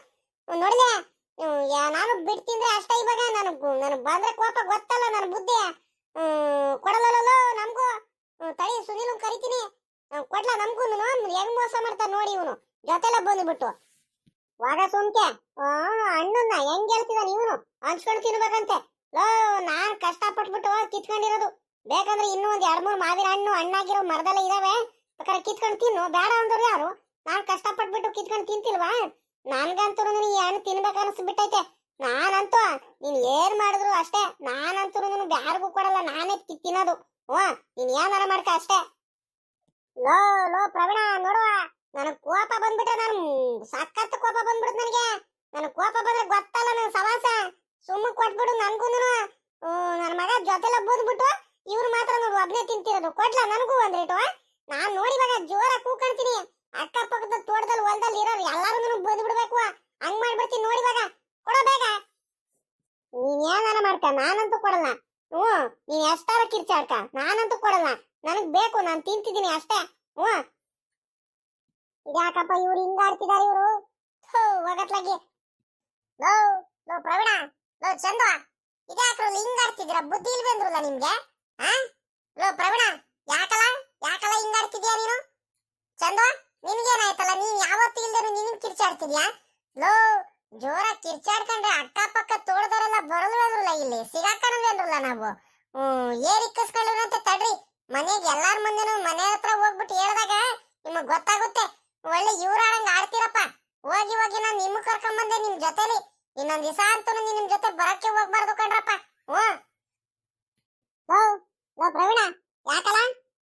ನೋಡಿದೆ ನಾನು ಬಿಡ್ತಿದ್ರೆ ತಿಂದ್ರೆ ಅಷ್ಟೇ ಇವಾಗ? ನನಗೆ ನನಗೆ ಬಂದ್ರೆ ಕೋಪ ಗೊತ್ತಲ್ಲ ನನ್ನ ಬುದ್ಧಿ. ಕೊಡಲಲ್ಲ ನಮಗೂ. ತಳಿ ಸುನಿಲ್ ಕರಿತೀನಿ. ಕೊಡ್ಲ ನಮಗೂ ಹೆಂಗ್ ಮೋಸ ಮಾಡ್ತಾನ ನೋಡಿ ಇವನು. ಜೊತೆಲ್ಲ ಬಂದ್ಬಿಟ್ಟು. ವಾಗ ಸುಮ್ಕೆ. ಅಣ್ಣನ್ನ ಹೆಂಗ್ ಹೇಳ್ತಿದಾನ ಇವನು? ಹಂಚ್ಕೊಂಡು ತಿನ್ಬೇಕಂತೆ. ಲೋ, ನಾನ್ ಕಷ್ಟ ಪಟ್ಬಿಟ್ಟು ಕಿತ್ಕೊಂಡಿರೋದು. ಬೇಕಂದ್ರೆ ಇನ್ನೂ ಒಂದ್ ಎರಡ್ ಮೂರ್ ಮಾವಿನ ಹಣ್ಣು ಹಣ್ಣಾಗಿರೋ ಮರದಲ್ಲ ಇದಾವೆ. ಬೇಕಾದ್ರೆ ಕಿತ್ಕೊಂಡು ತಿನ್ನು. ಬೇಡ ಅಂದ್ರು ಯಾರು? ನಾನ್ ಕಷ್ಟ ಪಟ್ಬಿಟ್ಟು ಕಿತ್ಕೊಂಡು ತಿಂತಿಲ್ವಾ? ನನ್ಗಂತೂ ಈ ಏನು ತಿನ್ಬೇಕು ಅನಿಸ್ಬಿಟ್ಟೈತೆ. ನಾನಂತೂ, ನೀನ್ ಏನ್ ಮಾಡಿದ್ರು ಅಷ್ಟೇ. ನಾನಂತೂ ಯಾರಿಗೂ ಕೊಡಲ್ಲ, ನಾನೇ ತಿನ್ನೋದು. ಓ ನೀನ್ ಏನಾರ ಮಾಡ್ಕ ಅಷ್ಟೇ. ಲೋ ಲೋ, ಪ್ರವೀಣ, ನೋಡುವ. ನನಗ್ ಕೋಪ ಬಂದ್ಬಿಟ್ಟೆ ನಾನು ಸಖತ್ ಕೋಪ ಬಂದ್ಬಿಡುದು ನನಗೆ. ನನಗೆ ಕೋಪ ಬಂದ್ರೆ ಗೊತ್ತಲ್ಲ ನನ್ ಸವಾಸ. ಸುಮ್ಮ ಕೊಟ್ಬಿಡು ನನ್ಗೂನು. ನನ್ನ ಮಗ ಜೊತೆಲ್ಲ ಬಂದ್ಬಿಟ್ಟು ಇವ್ರು ಮಾತ್ರ ನೋಡು, ಒಬ್ನೇ ತಿಂತಿರೋದು. ಕೊಡ್ಲಾ ನನಗೂ ಒಂದ್ರೇಟು ನಾನ್ ನೋಡಿ ಇವಾಗ ಜೋರ ಕೂಕಂತೀನಿ. ಅಕ್ಕಪಕ್ಕದ ತೋಟದಲ್ಲಿ ಹೊಲದಲ್ಲಿ ಇರೋರು ಎಲ್ಲಾರು ಬಂದು ಬಿಡ್ಬೇಕು. ಹಂಗ್ ಮಾಡ್ಬಿಡ್ತೀನಿ ನೋಡಿ ಬೇಗ ಕೊಡೋ ಬೇಗ. ನೀನ್ ಮಾಡ್ಕ, ನಾನಂತೂ ಕೊಡಲ್ಲ. ಹ್ಞೂ, ನೀನ್ ಎಷ್ಟಾರ ಕಿರ್ಚಾಡ್ಕ, ನಾನಂತೂ ಕೊಡಲ್ಲ. ನನಗ್ ಬೇಕು, ನಾನು ತಿಂತಿದ್ದೀನಿ ಅಷ್ಟೇ. ಹ್ಞೂ. ಇದ್ಯಾಕಪ್ಪ ಇವ್ರು ಹಿಂಗಾಡ್ತಿದಾರೆ ಇವರು? ಹೋಗತ್ಲಾಗಿ ಲೋ ಲೋ, ಪ್ರವೀಣ. ಲೋ ಚಂದ ಇದ್ಯಾಕ್ರು ಹಿಂಗಾಡ್ತಿದ್ದೀರಾ ಬುದ್ಧಿ ಇಲ್ವೇಂದ್ರಲ್ಲ ನಿಮ್ಗೆ? ಹಾ ಲೋ, ಪ್ರವೀಣ. ಯಾಕಲ್ಲ ಯಾಕಲ್ಲ ಹಿಂಗಾಡ್ತಿದ್ಯಾ ನೀನು? ಚಂದ ನಿನ್ಗೇನಾಯ್ತಲ್ಲ? ನೀನ್ ಯಾವತ್ತೂ ಇಲ್ದೇನು ನೀನ್ ಕಿರ್ಚಾಡ್ತಿದ್ಯಾ? ಲೋ ಜೋರ ಕಿರ್ಚಾಡ್ಕೊಂಡ್ರೆ ಅಕ್ಕಪಕ್ಕ ತೋಳದವರೆಲ್ಲ ಬರಲು ಅಂದ್ರಲ್ಲ ಇಲ್ಲಿ? ಸಿಗಾಕಣದ್ವಿ ಅಂದ್ರಲ್ಲ ನಾವು? ಹ್ಮ್ ಏರಿಕ್ಕಿಸ್ಕೊಳ್ಳೋಣಂತ ತಡ್ರಿ. ಮನೆಗೆ ಎಲ್ಲಾರ ಮುಂದೆನು ಮನೆ ಹತ್ರ ಹೋಗ್ಬಿಟ್ಟು ಹೇಳ್ದಾಗ ನಿಮಗ್ ಗೊತ್ತಾಗುತ್ತೆ. ಒಳ್ಳೆ ಇವ್ರಾಡಂಗ್ ಆಡ್ತೀರಪ್ಪ. ಹೋಗಿ ಹೋಗಿ ನಾನು ನಿಮ್ ಕರ್ಕೊಂಡ್ ಬಂದೆ ನಿಮ್ ಜೊತೆಲಿ. ಇನ್ನೊಂದ್ ದಿವಸ ಅಂತೂ ನಿಮ್ ಜೊತೆ ಬರಕ್ಕೆ ಹೋಗ್ಬಾರ್ದು ಕಣ್ರಪ್ಪ. ಹ್ಮ್. ಪ್ರವೀಣ, ಯಾಕಲ್ಲ?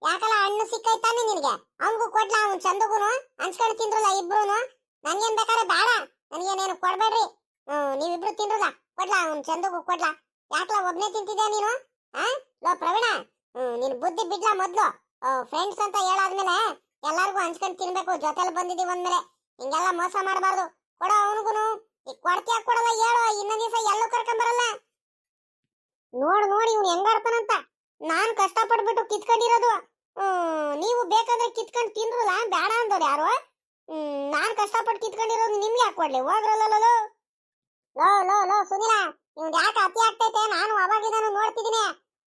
ಯಾಕಲ್ಲ ಹಣ್ಣು ಸಿಕ್ಕೈತಾನೆ ನಿನಗೆ? ಅವನಿಗೂ ಕೊಡ್ಲಾ ಅವನ್ ಚಂದಗುನು, ಹಂಚ್ಕೊಂಡು ತಿಂದ್ರಲ್ಲ ಇಬ್ರುನು? ನನ್ಗೇನ್ ಬೇಕಾದ್ರೆ ಬೇಡ, ನನಗೇನೇನು ಕೊಡ್ಬೇಡ್ರಿ. ಹ್ಮ್, ನೀವಿಬ್ರು ತಿಂದ್ರಲ್ಲ, ಕೊಡ್ಲಾ ಅವ್ನ್ ಚಂದಗೂ, ಕೊಡ್ಲಾ. ಯಾಕಲ ಒಬ್ನೇ ತಿಂತಿದ್ಯಾ ನೀನು? ಆ ಲೋ ಪ್ರವೀಣ, ಹ್ಮ್, ನಿನ್ ಬುದ್ಧಿ ಬಿಡ್ಲಾ ಮೊದ್ಲು. ಫ್ರೆಂಡ್ಸ್ ಅಂತ ಹೇಳಾದ್ಮೇಲೆ ಎಲ್ಲಾರ್ಗು ಹಂಚ್ಕೊಂಡು ತಿನ್ಬೇಕು, ಜೊತೆಲಿ ಬಂದಿದೀವಿ ಅಂದ್ಮೇಲೆ. ಹಿಂಗೆಲ್ಲ ಮೋಸ ಮಾಡಬಾರ್ದು. ಕೊಡೋ ಅವನಿಗುನು. ಈ ಕೊಡ್ತೀಯ ಕೊಡಲ್ಲ ಹೇಳು, ಇನ್ನೊಂದ್ ದಿವಸ ಎಲ್ಲೂ ಕರ್ಕೊಂಡ್ ಬರಲ್ಲ ನೋಡ್, ನೋಡಿ ಇವ್ನು ಹೆಂಗಾಡ್ತಾನಂತ ನಾನ್ ಕಷ್ಟಪಟ್ಬಿಟ್ಟು ಕಿತ್ಕೊಂಡಿರೋದು. ನೀವು ಬೇಕಂದ್ರೆ ಕಿತ್ಕೊಂಡ್ ತಿನ್ರಲ್ಲ ಬೇಡ ಅಂದವ್ರು ಯಾರು? ನಾನ್ ಕಷ್ಟಪಟ್ಟು ಕಿತ್ಕೊಂಡಿರೋದು ನಿಮ್ಗೆ ಯಾಕೆ ಕೊಡ್ಲಿ? ಹೋಗ್ರಲ್ಲ ಲೋ ಲೋ ಲೋ, ಸುನಿಲ ಇವ್ನ್ ಯಾಕೆ ಅತಿ ಆಗ್ತೈತೆ? ನಾನು ಅವಾಗಿದ್ದಾನು ನೋಡ್ತಿದ್ದೀನಿ.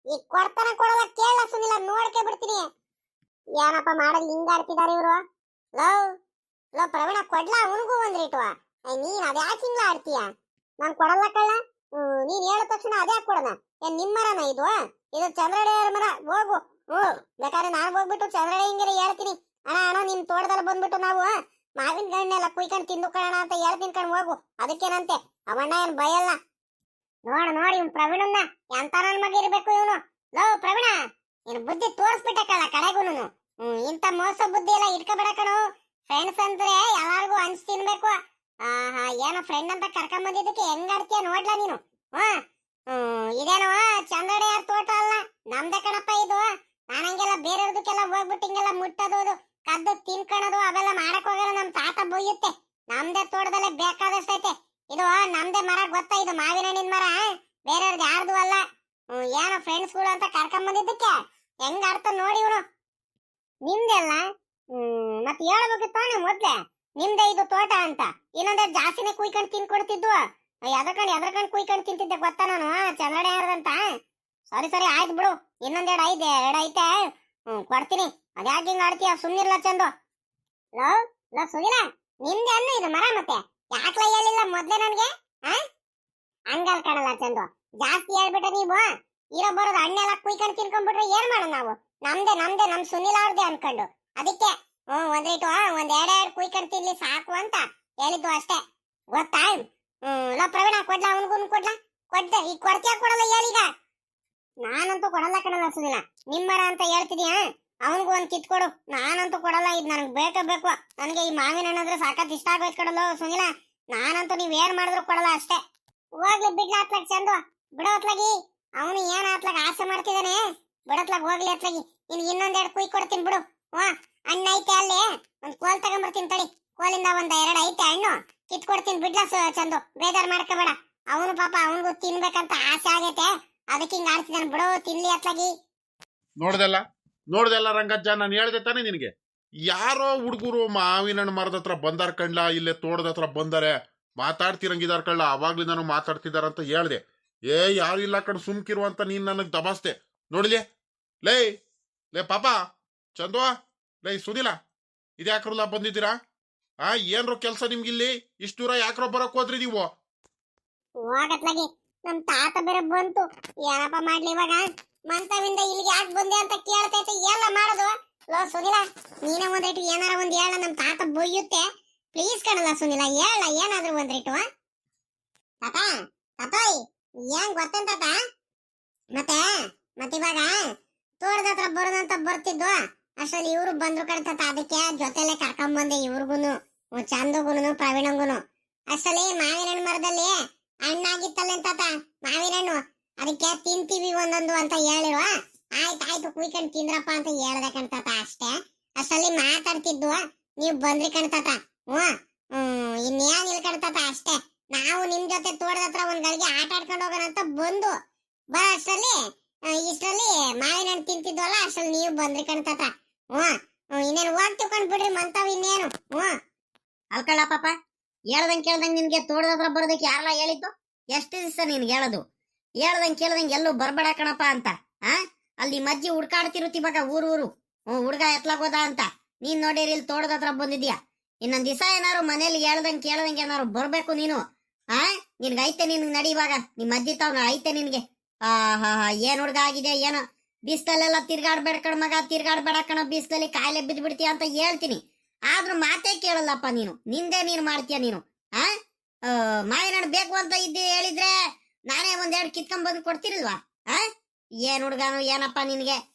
ಈ ಕೊಡ್ತನ ಕೊಡಲ್ಲ ಕೇಳ ಸುನಿಲ, ನೋಡ್ಕೆ ಬಿಡ್ತೀನಿ. ಏನಪ್ಪ ಮಾಡೋದು ಹಿಂಗಾಡ್ತಿದಾರೆ ಇವ್ರು? ಲೋ ಲೋ, ಪ್ರವೀಣ, ಕೊಡ್ಲಾ ಅವನಿಗೂ ಒಂದ್ ರೇಟು. ನೀನ್ ಅದ್ಯಾಕೆ ಹಿಂಗ ಆಡ್ತೀಯ? ನಾನ್ ಕೊಡಲ್ಲ ಕಳ್ಳ. ನೀನ್ ಹೇಳಿದ ತಕ್ಷಣ ಅದೇ ಕೊಡೋಣ ಏನ್ ನಿಮ್ಮರನ ಇದು? ಇದು ಚಂದ್ರಡೆಯರ ಮರ. ಹೋಗು. ಹ್ಮ್ ಬೇಕಾದ್ರೆ ನಾನು ಹೋಗ್ಬಿಟ್ಟು ಚಂದ್ರಡೆ ಹಿಂಗೆ ಹೇಳ್ತೀನಿ. ಅಣ್ಣ ಅಣ್ಣ ನಿಮ್ ತೋಟದಲ್ಲಿ ಬಂದ್ಬಿಟ್ಟು ನಾವು ಮಾವಿನ ಗಣ್ಣೆಲ್ಲ ಕುಯ್ಕೊಂಡು ತಿಂದು ಕಣ ಅಂತ ಹೇಳ್ತೀನಿ ಕಣ್ ಹೋಗು. ಅದಕ್ಕೇನಂತೆ? ಅವಣ್ಣ ಏನ್ ಭಯಲ್ಲ ನೋಡ, ನೋಡಿ ಇವ್ ಪ್ರವೀಣನ್ನ. ಎಂತ ಮಗ ಇರ್ಬೇಕು ಇವನು? ಲೋ ನಿನ್ ಬುದ್ಧಿ ತೋರಿಸ್ಬಿಟ್ಟೆ ಕಳ್ಳ ಕಡೆಗೂನು ಹ್ಮ್ ಇಂತ ಮೋಸ ಬುದ್ಧಿ ಎಲ್ಲ ಇಟ್ಕೋಬೇಡ ಕಣು. ಫ್ರೆಂಡ್ಸ್ ಅಂದ್ರೆ ಎಲ್ಲಾರ್ಗು ಹಂಚ್ ತಿನ್ಬೇಕು. ಆಹಾ, ಏನೋ ಫ್ರೆಂಡ್ ಅಂತ ಕರ್ಕೊಂಡ್ ಬಂದಿದ್ದಕ್ಕೆ ಹೆಂಗ್ ಆಡ್ತೀಯ ನೋಡ್ಲಾ ನೀನು? ಹ್ಮ್ ಇದೇನೋ ಚಂದಡೆ ಯಾರ್ ತೋಟ ಅಲ್ಲ? ನಮ್ದೇ ಕಣಪ್ಪ ಇದು. ನಾನಂಗೆಲ್ಲ ಬೇರೆಯವ್ರದಕ್ಕೆಲ್ಲ ಹೋಗ್ಬಿಟ್ಟು ಹಿಂಗೆಲ್ಲ ಮುಟ್ಟೋದು ಅದು, ಕದ್ದು ತಿನ್ಕೊಳೋದು ಅವೆಲ್ಲ ಮಾಡಕ್ ಹೋಗಲ್ಲ ನಮ್ ತಾತ ಬೊಯ್ಯುತ್ತೆ. ನಮ್ದೇ ತೋಟದಲ್ಲೇ ಬೇಕಾದಷ್ಟೈತೆ ಇದು ನಮ್ದೇ ಮರ ಗೊತ್ತಾ ಇದು ಮಾವಿನ ಹಣ್ಣಿನ ಮರ? ಬೇರೆಯವ್ರದ್ದು ಯಾರ್ದು ಅಲ್ಲ. ಏನೋ ಏನೋ ಫ್ರೆಂಡ್ಸ್ಗಳು ಅಂತ ಕರ್ಕೊಂಡ್ ಬಂದಿದ್ದಕ್ಕೆ? ಹೆಂಗ ಅರ್ಥ ನೋಡಿ ಇವನು. ನಿಮ್ದೆಲ್ಲ ಹ್ಮ್ ಮತ್ ಹೇಳ್ಬೇಕಿತ್ತು ತಾನೆ ಮೊದ್ಲೇ. ನಿಮ್ದೇ ಇದು ತೋಟ ಅಂತ. ಇನ್ನೊಂದೇ ಜಾಸ್ತಿನೇ ಕುಯ್ಕೊಂಡ್ ತಿನ್ಕೊಡ್ತಿದ್ವು. ಎದ್ರಕಂಡ್ ಎದ್ರಕಂಡ್ ಕುಯ್ಕೊಂಡ್ ತಿಂತಿದ್ದೆ ಗೊತ್ತಾ ನಾನು? ಚಂದ್ರಡೆ ಯಾರ್ದಂತ? ಸರಿ ಸರಿ ಆಯ್ತು ಬಿಡು. ಇನ್ನೊಂದೆರಡು ಐತೆ ಎರಡು ಐತೆ. ಕೊಡ್ತೀನಿ. ಅದ್ಯಾಕೆ ಹಿಂಗ್ ಆಡ್ತೀಯ? ಸುಮ್ನಿರ್ಲ ಚಂದು. ಲೋ ಲೋ ಸುಗಿಲ ನಿಮ್ದೆ ಅನ್ನು ಇದು ಮರ ಮತ್ತೆ. ಯಾಕ್ಲ ಹೇಳಿಲ್ಲ ಮೊದ್ಲೇ ನನಗೆ? ಹಂಗಲ್ ಕಾಣಲ್ಲ ಚಂದು. ಜಾಸ್ತಿ ಹೇಳ್ಬಿಟ್ಟ ನೀವು? ಇರೋ ಬರೋದು ಹಣ್ಣೆಲ್ಲ ಕುಯ್ಕೊಂಡು ತಿನ್ಕೊಂಡ್ಬಿಟ್ರೆ ಏನ್ ಮಾಡೋಣ ನಾವು? ನಮ್ದೆ ನಮ್ದೆ, ನಮ್ ಸುನಿಲ್ ಅವ್ರದ್ದೆ ಅನ್ಕೊಂಡು. ಅದಕ್ಕೆ, ಹ್ಮ್ ಒಂದಿಟ್ಟು ಒಂದ್ ಎರಡೆರಡು ಕುಯ್ಕೊಂಡು ತಿನ್ಲಿ ಸಾಕು ಅಂತ ಹೇಳಿದ್ದು ಅಷ್ಟೇ. ಗೊತ್ತಾ ಹ್ಮ್, ಲೋ, ಪ್ರವೀಣ, ಕೊಡ್ಲಾ? ಅವನಿಗೂ ಕೊಡ್ಲಾ? ಕೊಡ್ದೆ ಈಗ ಕೊಡ್ತೀಯ ಕೊಡಲ್ಲ ಹೇಳೀಗ ನಾನಂತೂ ಕೊಡಲ್ಲ ಕಣಲ್ಲ ಸುನಿಲ ನಿಮ್ಮರ ಅಂತ ಹೇಳ್ತಿದ್ಯಾ? ಅವನಿಗೂ ಒಂದ್ ಕಿತ್ ಕೊಡು. ನಾನಂತೂ ಕೊಡಲ್ಲ, ಇದು ನನಗೆ ಬೇಕೇ ಬೇಕು. ನನಗೆ ಈ ಮಾವಿನ ಹಣ್ಣಂದ್ರೆ ಸಾಕತ್ ಇಷ್ಟ ಆಗೋಯ್ತು ಕಡಲ್ಲ ಸುನಿಲ. ನಾನಂತೂ ನೀವ್ ಏನ್ ಮಾಡಿದ್ರು ಕೊಡಲ್ಲ ಅಷ್ಟೇ. ಹೋಗ್ಲಿ ಬಿಡ್ಲ ಹತ್ಲಾಗ ಚಂದು. ಬಿಡೋ ಹತ್ಲಾಗಿ ಅವನು ಏನ್ ಹತ್ಲಾಗ ಆಸೆ ಮಾಡ್ತಿದ್ದಾನೆ ಬಿಡತ್ಲಾಗ ಹೋಗ್ಲಿ ಹತ್ಲಾಗಿ ನಿನ್ಗೆ ಇನ್ನೊಂದೆರಡು ಕುಯ್ ಕೊಡ್ತೀನಿ ಬಿಡು. ಹಾ ಹಣ್ಣು ಐತೆ ಅಲ್ಲಿ? ಒಂದ್ ಕೋಲ್ ತಗೊಂಬರ್ತೀನಿ ತಡಿ. ಕೋಲಿಂದ ಒಂದ್ ಎರಡು ಐತೆ ಹಣ್ಣು. ಕಿತ್ ಕೊಡ್ತೀನಿ ಬಿಡ್ಲ ಚಂದು. ಬೇಜಾರ್ ಮಾಡ್ಕೋಬೇಡ. ಅವನು ಪಾಪ ಅವನಿಗೂ ತಿನ್ಬೇಕಂತ ಆಸೆ ಆಗೈತೆ. ಅದಕ್ಕೆ ಹಿಂಗ ಆಡ್ತಿದ್ದಾನೆ ಬಿಡು ತಿನ್ಲಿ ಅತ್ಲಾಗಿ. ನೋಡ್ದಲ್ಲ? ನೋಡ್ದಲ್ಲ ರಂಗಜ್ಜ ನಾನು ಹೇಳ್ದೆ ತಾನೆ ನಿನಗೆ. ಯಾರೋ ಹುಡುಗರು ಮಾವಿನ ಹಣ್ಣು ಮರದ ಹತ್ರ ಬಂದಾರ ಕಂಡ್ಲ ಇಲ್ಲೇ ತೋಟದ ಹತ್ರ ಬಂದಾರೆ ಮಾತಾಡ್ತಿರಂಗಿದಾರ ಕಳ್ಳ ಅವಾಗ್ಲಿಂದಾನು ಮಾತಾಡ್ತಿದಾರ ಅಂತ ಹೇಳ್ದೆ. ಏ ಯಾರು ಇಲ್ಲ ಕಣ್ ಸುಮ್ಕಿರು ಅಂತ ನೀನ್ ನನಗ್ ದಬಾಸ್ತೆ ನೋಡಿಲಿ? ಲೇ ಲೇ ಪಾಪ ಚಂದ್ವಾ ಲೇ ಸುನಿಲ ಇದ್ಯಾಕ್ರಲ್ಲ ಬಂದಿದ್ದೀರಾ? ಆ ಏನ್ರೋ ಕೆಲ್ಸ ನಿಮ್ಗಿಲ್ಲಿ? ಇಷ್ಟು ದೂರ ಯಾಕ್ರೋ ಬರಕ್ ಹೋದ್ರಿ ನೀವು? ನಮ್ ತಾತ ಬೇರೆ ಬಂತು. ಏನಪ್ಪ ಮಾಡ್ಲಿ ಇವಾಗ? ಮಂತವಿಂದ ಇಲ್ಲಿಗೆ ಯಾಕೆ ಬಂದೆ ಅಂತ ಕೇಳ್ತೈತೆ ಎಲ್ಲ ಮಾಡೋದು. ಲೋ, ಸುನಿಲ, ನೀನೇ ಒಂದಿಟ್ಟು ಏನಾರ ಒಂದ್ ಹೇಳ. ನಮ್ ತಾತ ಬೊಯ್ಯುತ್ತೆ. ಪ್ಲೀಸ್ ಕಣಲ್ಲ ಸುನಿಲ, ಹೇಳ. ಏನಾದ್ರೂ ಒಂದಿಟ್ಟು ತಾತ, ತಾತಾಯ್, ಏನ್ ಗೊತ್ತೇನ್ ತಾತ? ಮತ್ತೆ ಮತ್ತಿವಾಗ ತೋಟದ ಹತ್ರ ಬರೋದಂತ ಬರ್ತಿದ್ದು. ಅಷ್ಟ್ರಲ್ಲಿ ಇವ್ರು ಬಂದ್ರು ಕಡೆ ತಾತ. ಅದಕ್ಕೆ ಜೊತೆಲೆ ಕರ್ಕೊಂಡ್ ಬಂದೆ ಇವ್ರಿಗೂನು ಚಂದಗುನು ಪ್ರವೀಣಂಗುನು. ಅಷ್ಟರಲ್ಲಿ ಮಾವಿನ ಮರದಲ್ಲಿ ಹಣ್ಣಾಗಿತ್ತಲ್ಲ ತಾತ? ಮಾವಿನ ಹಣ್ಣು ಅದಕ್ಕೆ ತಿಂತೀವಿ ಒಂದೊಂದು ಅಂತ ಹೇಳಿರುವ ಆಯ್ತು ಆಯ್ತು ಕುಯ್ಕೊಂಡು ತಿಂದ್ರಪ್ಪ ಅಂತ ಹೇಳ್ದೆ ಕಣ್ತಾತ ಅಷ್ಟೇ. ಅಸಲಿ ಮಾತಾಡ್ತಿದ್ವು. ನೀವು ಬಂದ್ರಿ ಕಣ್ತಾತ ಹ್ಮ್, ಇನ್ನೇನ್ ಇಲ್ಲ ಕಣ್ತಾತ ಅಷ್ಟೇ. ನಾವು ನಿಮ್ ಜೊತೆ ತೋಟದ ಹತ್ರ ಒಂದ್ ಗಳಿಗೆ ಆಟ ಆಡ್ಕೊಂಡು ಹೋಗೋಣ ಅಂತ ಬಂದು. ಬಾ ಅಷ್ಟರಲ್ಲಿ ಇಷ್ಟರಲ್ಲಿ ಮಾವಿನ ಹಣ್ಣು ತಿಂತಿದ್ವಲ್ಲ ಅಷ್ಟರಲ್ಲಿ ನೀವು ಬಂದ್ರಿ ಕಣ್ತಾತ ಹ್ಮ್, ಇನ್ನೇನು ಹೋಗ್ತಿವ್ ಬಿಡ್ರಿ, ಮಂತಾವ್ ಇನ್ನೇನು. ಹ್ಮ್ ಅಲ್ಕಳ ಪಾಪ ಹೇಳ್ದಂಗ್ ಕೇಳ್ದಂಗ್ ನಿನ್ಗೆ ತೋಟದ ಹತ್ರ ಬರೋದಕ್ಕೆ ಯಾರಲ್ಲ ಹೇಳಿದ್ದು? ಎಷ್ಟು ದಿವಸ ನಿನ್ಗೆ ಹೇಳೋದು? ಹೇಳ್ದಂಗ್ ಕೇಳ್ದಂಗ್ ಎಲ್ಲೂ ಬರ್ಬೇಡ ಕಣಪ್ಪ ಅಂತ, ಆ? ಅಲ್ಲಿ ಮಜ್ಜಿ ಹುಡ್ಕಾಡ್ತಿರುತ್ತಿ ಮಗ ಊರು ಊರು. ಹ್ಞೂ ಹುಡ್ಗ ಎತ್ಲಾಗೋದ ಅಂತ. ನೀನ್ ನೋಡಿರಿ ಇಲ್ಲಿ ತೋಟದ ಹತ್ರ ಬಂದಿದ್ಯಾ? ಇನ್ನೊಂದ್ ದಿವಸ ಏನಾರು ಮನೇಲಿ ಹೇಳ್ದಂಗ್ ಕೇಳ್ದಂಗ್ ಏನಾರು ಬರ್ಬೇಕು ನೀನು, ಆ? ನಿನ್ಗೆ ಐತೆ ನಿನ್ಗೆ ನಡಿ ಇವಾಗ. ನಿಮ್ ಅಜ್ಜಿ ತಾವ್ ಐತೆ ನಿನ್ಗೆ. ಆ ಹಾ ಹಾ ಏನ್ ಹುಡ್ಗ ಆಗಿದೆ, ಏನೋ? ಬಿಸ್ಲಲ್ಲೆಲ್ಲ ತಿರ್ಗಾಡ್ಬೇಡ ಕಣ ಮಗ, ತಿರ್ಗಾಡ್ಬೇಡ ಕಣ, ಬಿಸ್ಲಲ್ಲಿ ಕಾಯಿಲೆ ಬಿದ್ದ್ಬಿಡ್ತೀಯ ಅಂತ ಹೇಳ್ತೀನಿ. ಆದ್ರೂ ಮಾತೇ ಕೇಳಲ್ಲಪ್ಪ ನೀನು. ನಿಂದೆ ನೀನು ಮಾಡ್ತೀಯ ನೀನು, ಆ? ಮಾವಿನ ಬೇಕು ಅಂತ ಇದ್ದಿ ಹೇಳಿದ್ರೆ ನಾನೇ ಒಂದೆರಡು ಕಿತ್ಕೊಂಡ್ ಬಂದು ಕೊಡ್ತಿರಲ್ವಾ, ಆ? ಏನ್ ಹುಡ್ಗಾನು, ಏನಪ್ಪ ನಿನ್ಗೆ?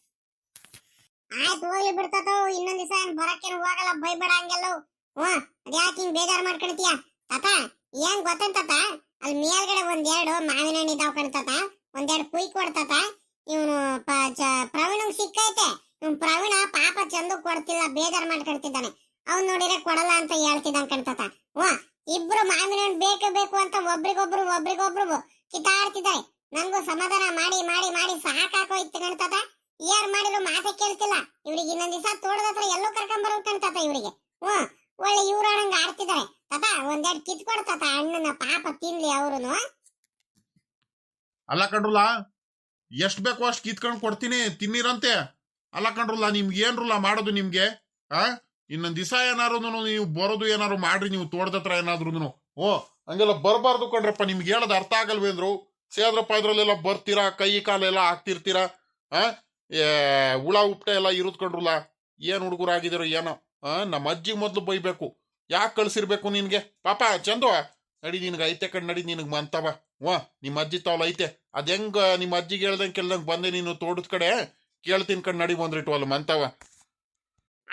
ಆಯ್ತು, ಹೋಗ್ಲಿ ಬಿಡ್ತತೋ ಇನ್ನೊಂದ್ ದಿವಸ ಏನ್ ಬರಕ್ಕೇನು ಹೋಗಲ್ಲ ಬೈಬೇಡ ಹಂಗೆಲ್ಲೋ. ಹ್ಮ್ ಅದ್ಯಾಕೆ ಹಿಂಗ್ ಬೇಜಾರ್ ಮಾಡ್ಕೊಳ್ತೀಯ? ತಾತ, ಏನ್ ಗೊತ್ತಂತ ತಾತ? ಅಲ್ಲಿ ಮೇಲ್ಗಡೆ ಒಂದೆರಡು ಮಾವಿನ ಹಣ್ಣು ಇದಾವ್ ಕಣ್ತಾತ ಒಂದೆರಡು ಕುಯ್ ಕೊಡ್ತಾತ ಇವನು ಪ್ರವೀಣಂಗ್ ಸಿಕ್ಕೈತೆ. ಇವ್ನು ಪ್ರವೀಣ ಪಾಪ ಚಂದು ಕೊಡ್ತಿಲ್ಲ, ಬೇಜಾರ್ ಮಾಡ್ಕೊಳ್ತಿದ್ದಾನೆ. ಅವ್ನ್ ನೋಡಿದ್ರೆ ಕೊಡಲ್ಲ ಅಂತ ಹೇಳ್ತಿದ್ದಂಗೆ ಕಣ್ತಾತ ವಾ ಇಬ್ರು ಮಾವಿನ ಹಣ್ಣು ಬೇಕು ಬೇಕು ಅಂತ ಒಬ್ರಿಗೊಬ್ರು ಒಬ್ರಿಗೊಬ್ರು ಕಿತ್ತಾಡ್ತಿದ್ದಾರೆ. ನಂಗೂ ಸಮಾಧಾನ ಮಾಡಿ ಮಾಡಿ ಮಾಡಿ ಸಾಕಾಕೋಯ್ತು ಕಣ್ತಾತ ಯಾರ್ ಮಾಡಿದ್ರು ಮಾತೆ ಕೇಳ್ತಿಲ್ಲ. ಇವ್ರಿಗೆ ಇನ್ನೊಂದ್ ದಿವಸ ತೋಟದ ಹತ್ರ ಎಲ್ಲೋ ಕರ್ಕೊಂಡ್ ಬರೋಕಂತ ಇವರಿಗೆ. ಹ್ಮ್ ಒಳ್ಳೆ ಇವ್ರಾಣಂಗ ಆಡ್ತಿದ್ದಾರೆ. ತಾತ, ಒಂದೆರಡು ಕಿತ್ಕೊಡ್ ತಾತ, ಅಣ್ಣನ ಪಾಪ ತಿನ್ಲಿ ಅವ್ರುನು. ಅಲ್ಲ ಕಣ್ರಲ್ಲ, ಎಷ್ಟ್ ಬೇಕೋ ಅಷ್ಟ್ ಕಿತ್ಕೊಂಡ್ ಕೊಡ್ತೀನಿ, ತಿನ್ನಿರಂತೆ. ಅಲ್ಲ ಕಣ್ರಲ್ಲ ನಿಮ್ಗೆ ಏನ್ರಲ್ಲ ಮಾಡೋದು ನಿಮ್ಗೆ, ಆ? ಇನ್ನೊಂದ್ ದಿವಸ ಏನಾರು ನೀವು ಬರೋದು ಏನಾದ್ರು ಮಾಡ್ರಿ, ನೀವು ತೋಟದ ಹತ್ರ ಏನಾದ್ರು ಓ, ಹಂಗೆಲ್ಲ ಬರಬಾರ್ದು ಕಣ್ರಪ್ಪ, ನಿಮ್ಗೆ ಹೇಳೋದು ಅರ್ಥ ಆಗಲ್ವೇಂದ್ರು ಸೇದ್ರಪ್ಪ ಇದ್ರಲ್ಲೆಲ್ಲ ಬರ್ತೀರಾ, ಕೈ ಕಾಲೆಲ್ಲ ಹಾಕ್ತಿರ್ತೀರಾ? ಆ? ಏ, ಹುಳ, ಉಪ್ಟ ಎಲ್ಲ ಇರುದ್ ಏನು ಏನ್ ಹುಡುಗರಾಗಿದ್ದೀರೋ ಏನೋ, ಆ? ನಮ್ಮ ಅಜ್ಜಿ ಮೊದ್ಲು ಬೈಬೇಕು. ಯಾಕೆ ಕಳ್ಸಿರ್ಬೇಕು ನಿನ್ಗೆ? ಪಾಪ, ಚಂದು. ನಡಿ ನಿನ್ಗೆ ಐತೆ ಕಣ್, ನಡಿ ನಿನಗೆ ಮಂತವ. ಓ, ನಿಮ್ಮ ಅಜ್ಜಿ ತಾವಲ್ಲ ಐತೆ. ಅದ್ ಹೆಂಗ, ನಿಮ್ಮ ಅಜ್ಜಿಗೆ ಹೇಳ್ದಂಗೆ ಕೇಳ್ದಂಗೆ ಬಂದೆ ನೀನು ತೋಟದ ಕಡೆ? ಕೇಳ್ತೀನಿ ಕಣ್, ನಡಿ ಬಂದ್ರಿಟ್ಟು ಅಲ್ಲಿ ಮಂತವ.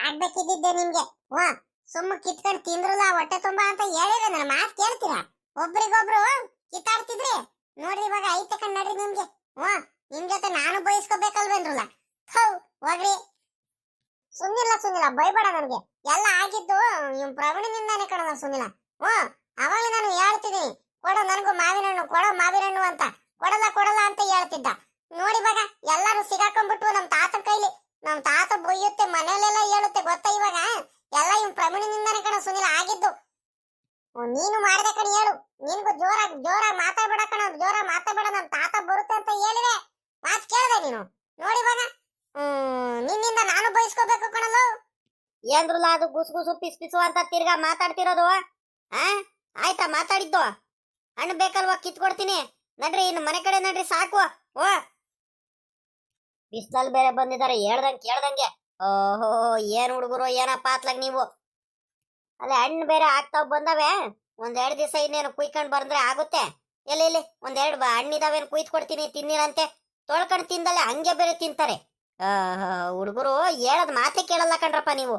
ಆಗ್ಬೇಕಿದ್ದಿದ್ದೆ ನಿಮ್ಗೆ. ವಾ ಸುಮ್ಮ ಕಿತ್ಕೊಂಡು ತಿಂದ್ರಲ್ಲ ಹೊಟ್ಟೆ ತುಂಬಾ ಅಂತ ಹೇಳಿದ್ರೆ ನನ್ನ ಮಾತ್ ಕೇಳ್ತೀರಾ? ಒಬ್ರಿಗೊಬ್ರು ಕಿತ್ತಾಡ್ತಿದ್ರಿ? ನೋಡ್ರಿ ಇವಾಗ ಐತೆ ಕಣ್ ನಡ್ರಿ ನಿಮ್ಗೆ. ವಾ ನಿಮ್ ಜೊತೆ ನಾನು ಬಯಸ್ಕೋಬೇಕಲ್ವೇನ್ರಲ್ಲ ಹೌ ಹೋಗ್ರಿ. ಸುಮ್ನಿಲ್ಲ ಸುನಿಲ್ಲ ಬೈಬೇಡ ನನ್ಗೆ. ಎಲ್ಲ ಆಗಿದ್ದು ನಿಮ್ ಪ್ರವೀಣನಿಂದಾನೆ ಕಣಲ್ಲ ಸುಮ್ನಿಲ್ಲ ಓ ಅವಾಗ ನಾನು ಹೇಳ್ತಿದ್ದೀನಿ ಕೊಡು ನನಗೂ ಮಾವಿನ ಹಣ್ಣು, ಕೊಡೋ ಮಾವಿನ ಹಣ್ಣು ಅಂತ. ಕೊಡಲ್ಲ ಕೊಡಲ್ಲ ಅಂತ ಹೇಳ್ತಿದ್ದ. ನೋಡಿ ಇವಾಗ ಎಲ್ಲರೂ ಸಿಗಾಕೊಂಡ್ಬಿಟ್ಟು ನಮ್ ತಾತನ ಕೈಲಿ. ನಮ್ ತಾತ ಬೊಯ್ಯುತ್ತೆ ಮನೇಲೆಲ್ಲ ಹೇಳುತ್ತೆ ಗೊತ್ತಾ ಇವಾಗ? ಎಲ್ಲ ಇವ್ ಪ್ರವೀಣನಿಂದಾನೆ ಕಣ ಸುನಿಲ ಆಗಿದ್ದು. ನೀನು ಮಾಡಿದೆ ಕಣ ಹೇಳು. ನಿನ್ಗೂ ಜೋರಾಗಿ ಜೋರಾಗಿ ಮಾತಾಡ್ಬೇಡ ಕಣ ಜೋರಾಗಿ ಮಾತಾಡ್ಬೇಡ ನಮ್ ತಾತ ಬರುತ್ತೆ ಅಂತ ಹೇಳಿದೆ. ಮಾತ್ ಕೇಳ್ದೆ ನೀನು. ನೋಡಿ ಇವಾಗ. ನಿನ್ನಿಂದ ನಾನು ಬಯಸ್ಕೋಬೇಕು ಕಣಲು ಏನ್ರಲ್ಲ ಅದು ಗುಸು ಗುಸು, ಪಿಸ್ ಪಿಸು ಅಂತ ತಿರ್ಗಾ ಮಾತಾಡ್ತಿರೋದು? ಆ? ಆಯ್ತಾ ಮಾತಾಡಿದ್ದು? ಹಣ್ಣು ಬೇಕಲ್ವಾ ಕಿತ್ಕೊಡ್ತೀನಿ. ನಡ್ರಿ, ಇನ್ನು ಮನೆ ಕಡೆ ನಡ್ರಿ, ಸಾಕು. ಓ ಬಿಸ್ಲಲ್ಲಿ ಬೇರೆ ಬಂದಿದ್ದಾರೆ, ಹೇಳ್ದಂಗೆ ಕೇಳ್ದಂಗೆ. ಓಹೋ, ಏನ್ ಹುಡುಗರು, ಏನಪ್ಪ ಅತ್ಲಾಗ ನೀವು? ಅಲ್ಲೇ ಹಣ್ಣು ಬೇರೆ ಆಗ್ತಾವ್ ಬಂದವೆ. ಒಂದೆರಡು ದಿವಸ ಇನ್ನೇನು ಕುಯ್ಕೊಂಡ್ ಬಂದ್ರೆ ಆಗುತ್ತೆ. ಎಲ್ಲಿ ಇಲ್ಲಿ ಒಂದೆರಡು ಹಣ್ಣಿದಾವೇನು ಕುಯ್ದು ಕೊಡ್ತೀನಿ ತಿನ್ನಿರಂತೆ? ತೊಳ್ಕೊಂಡು ತಿಂದಲೆ ಹಂಗೆ ಬೇರೆ ತಿಂತಾರೆ. ಹುಡುಗರು, ಹೇಳದ್ ಮಾತೇ ಕೇಳಲ್ಲ ಕಣ್ರಪ್ಪ ನೀವು.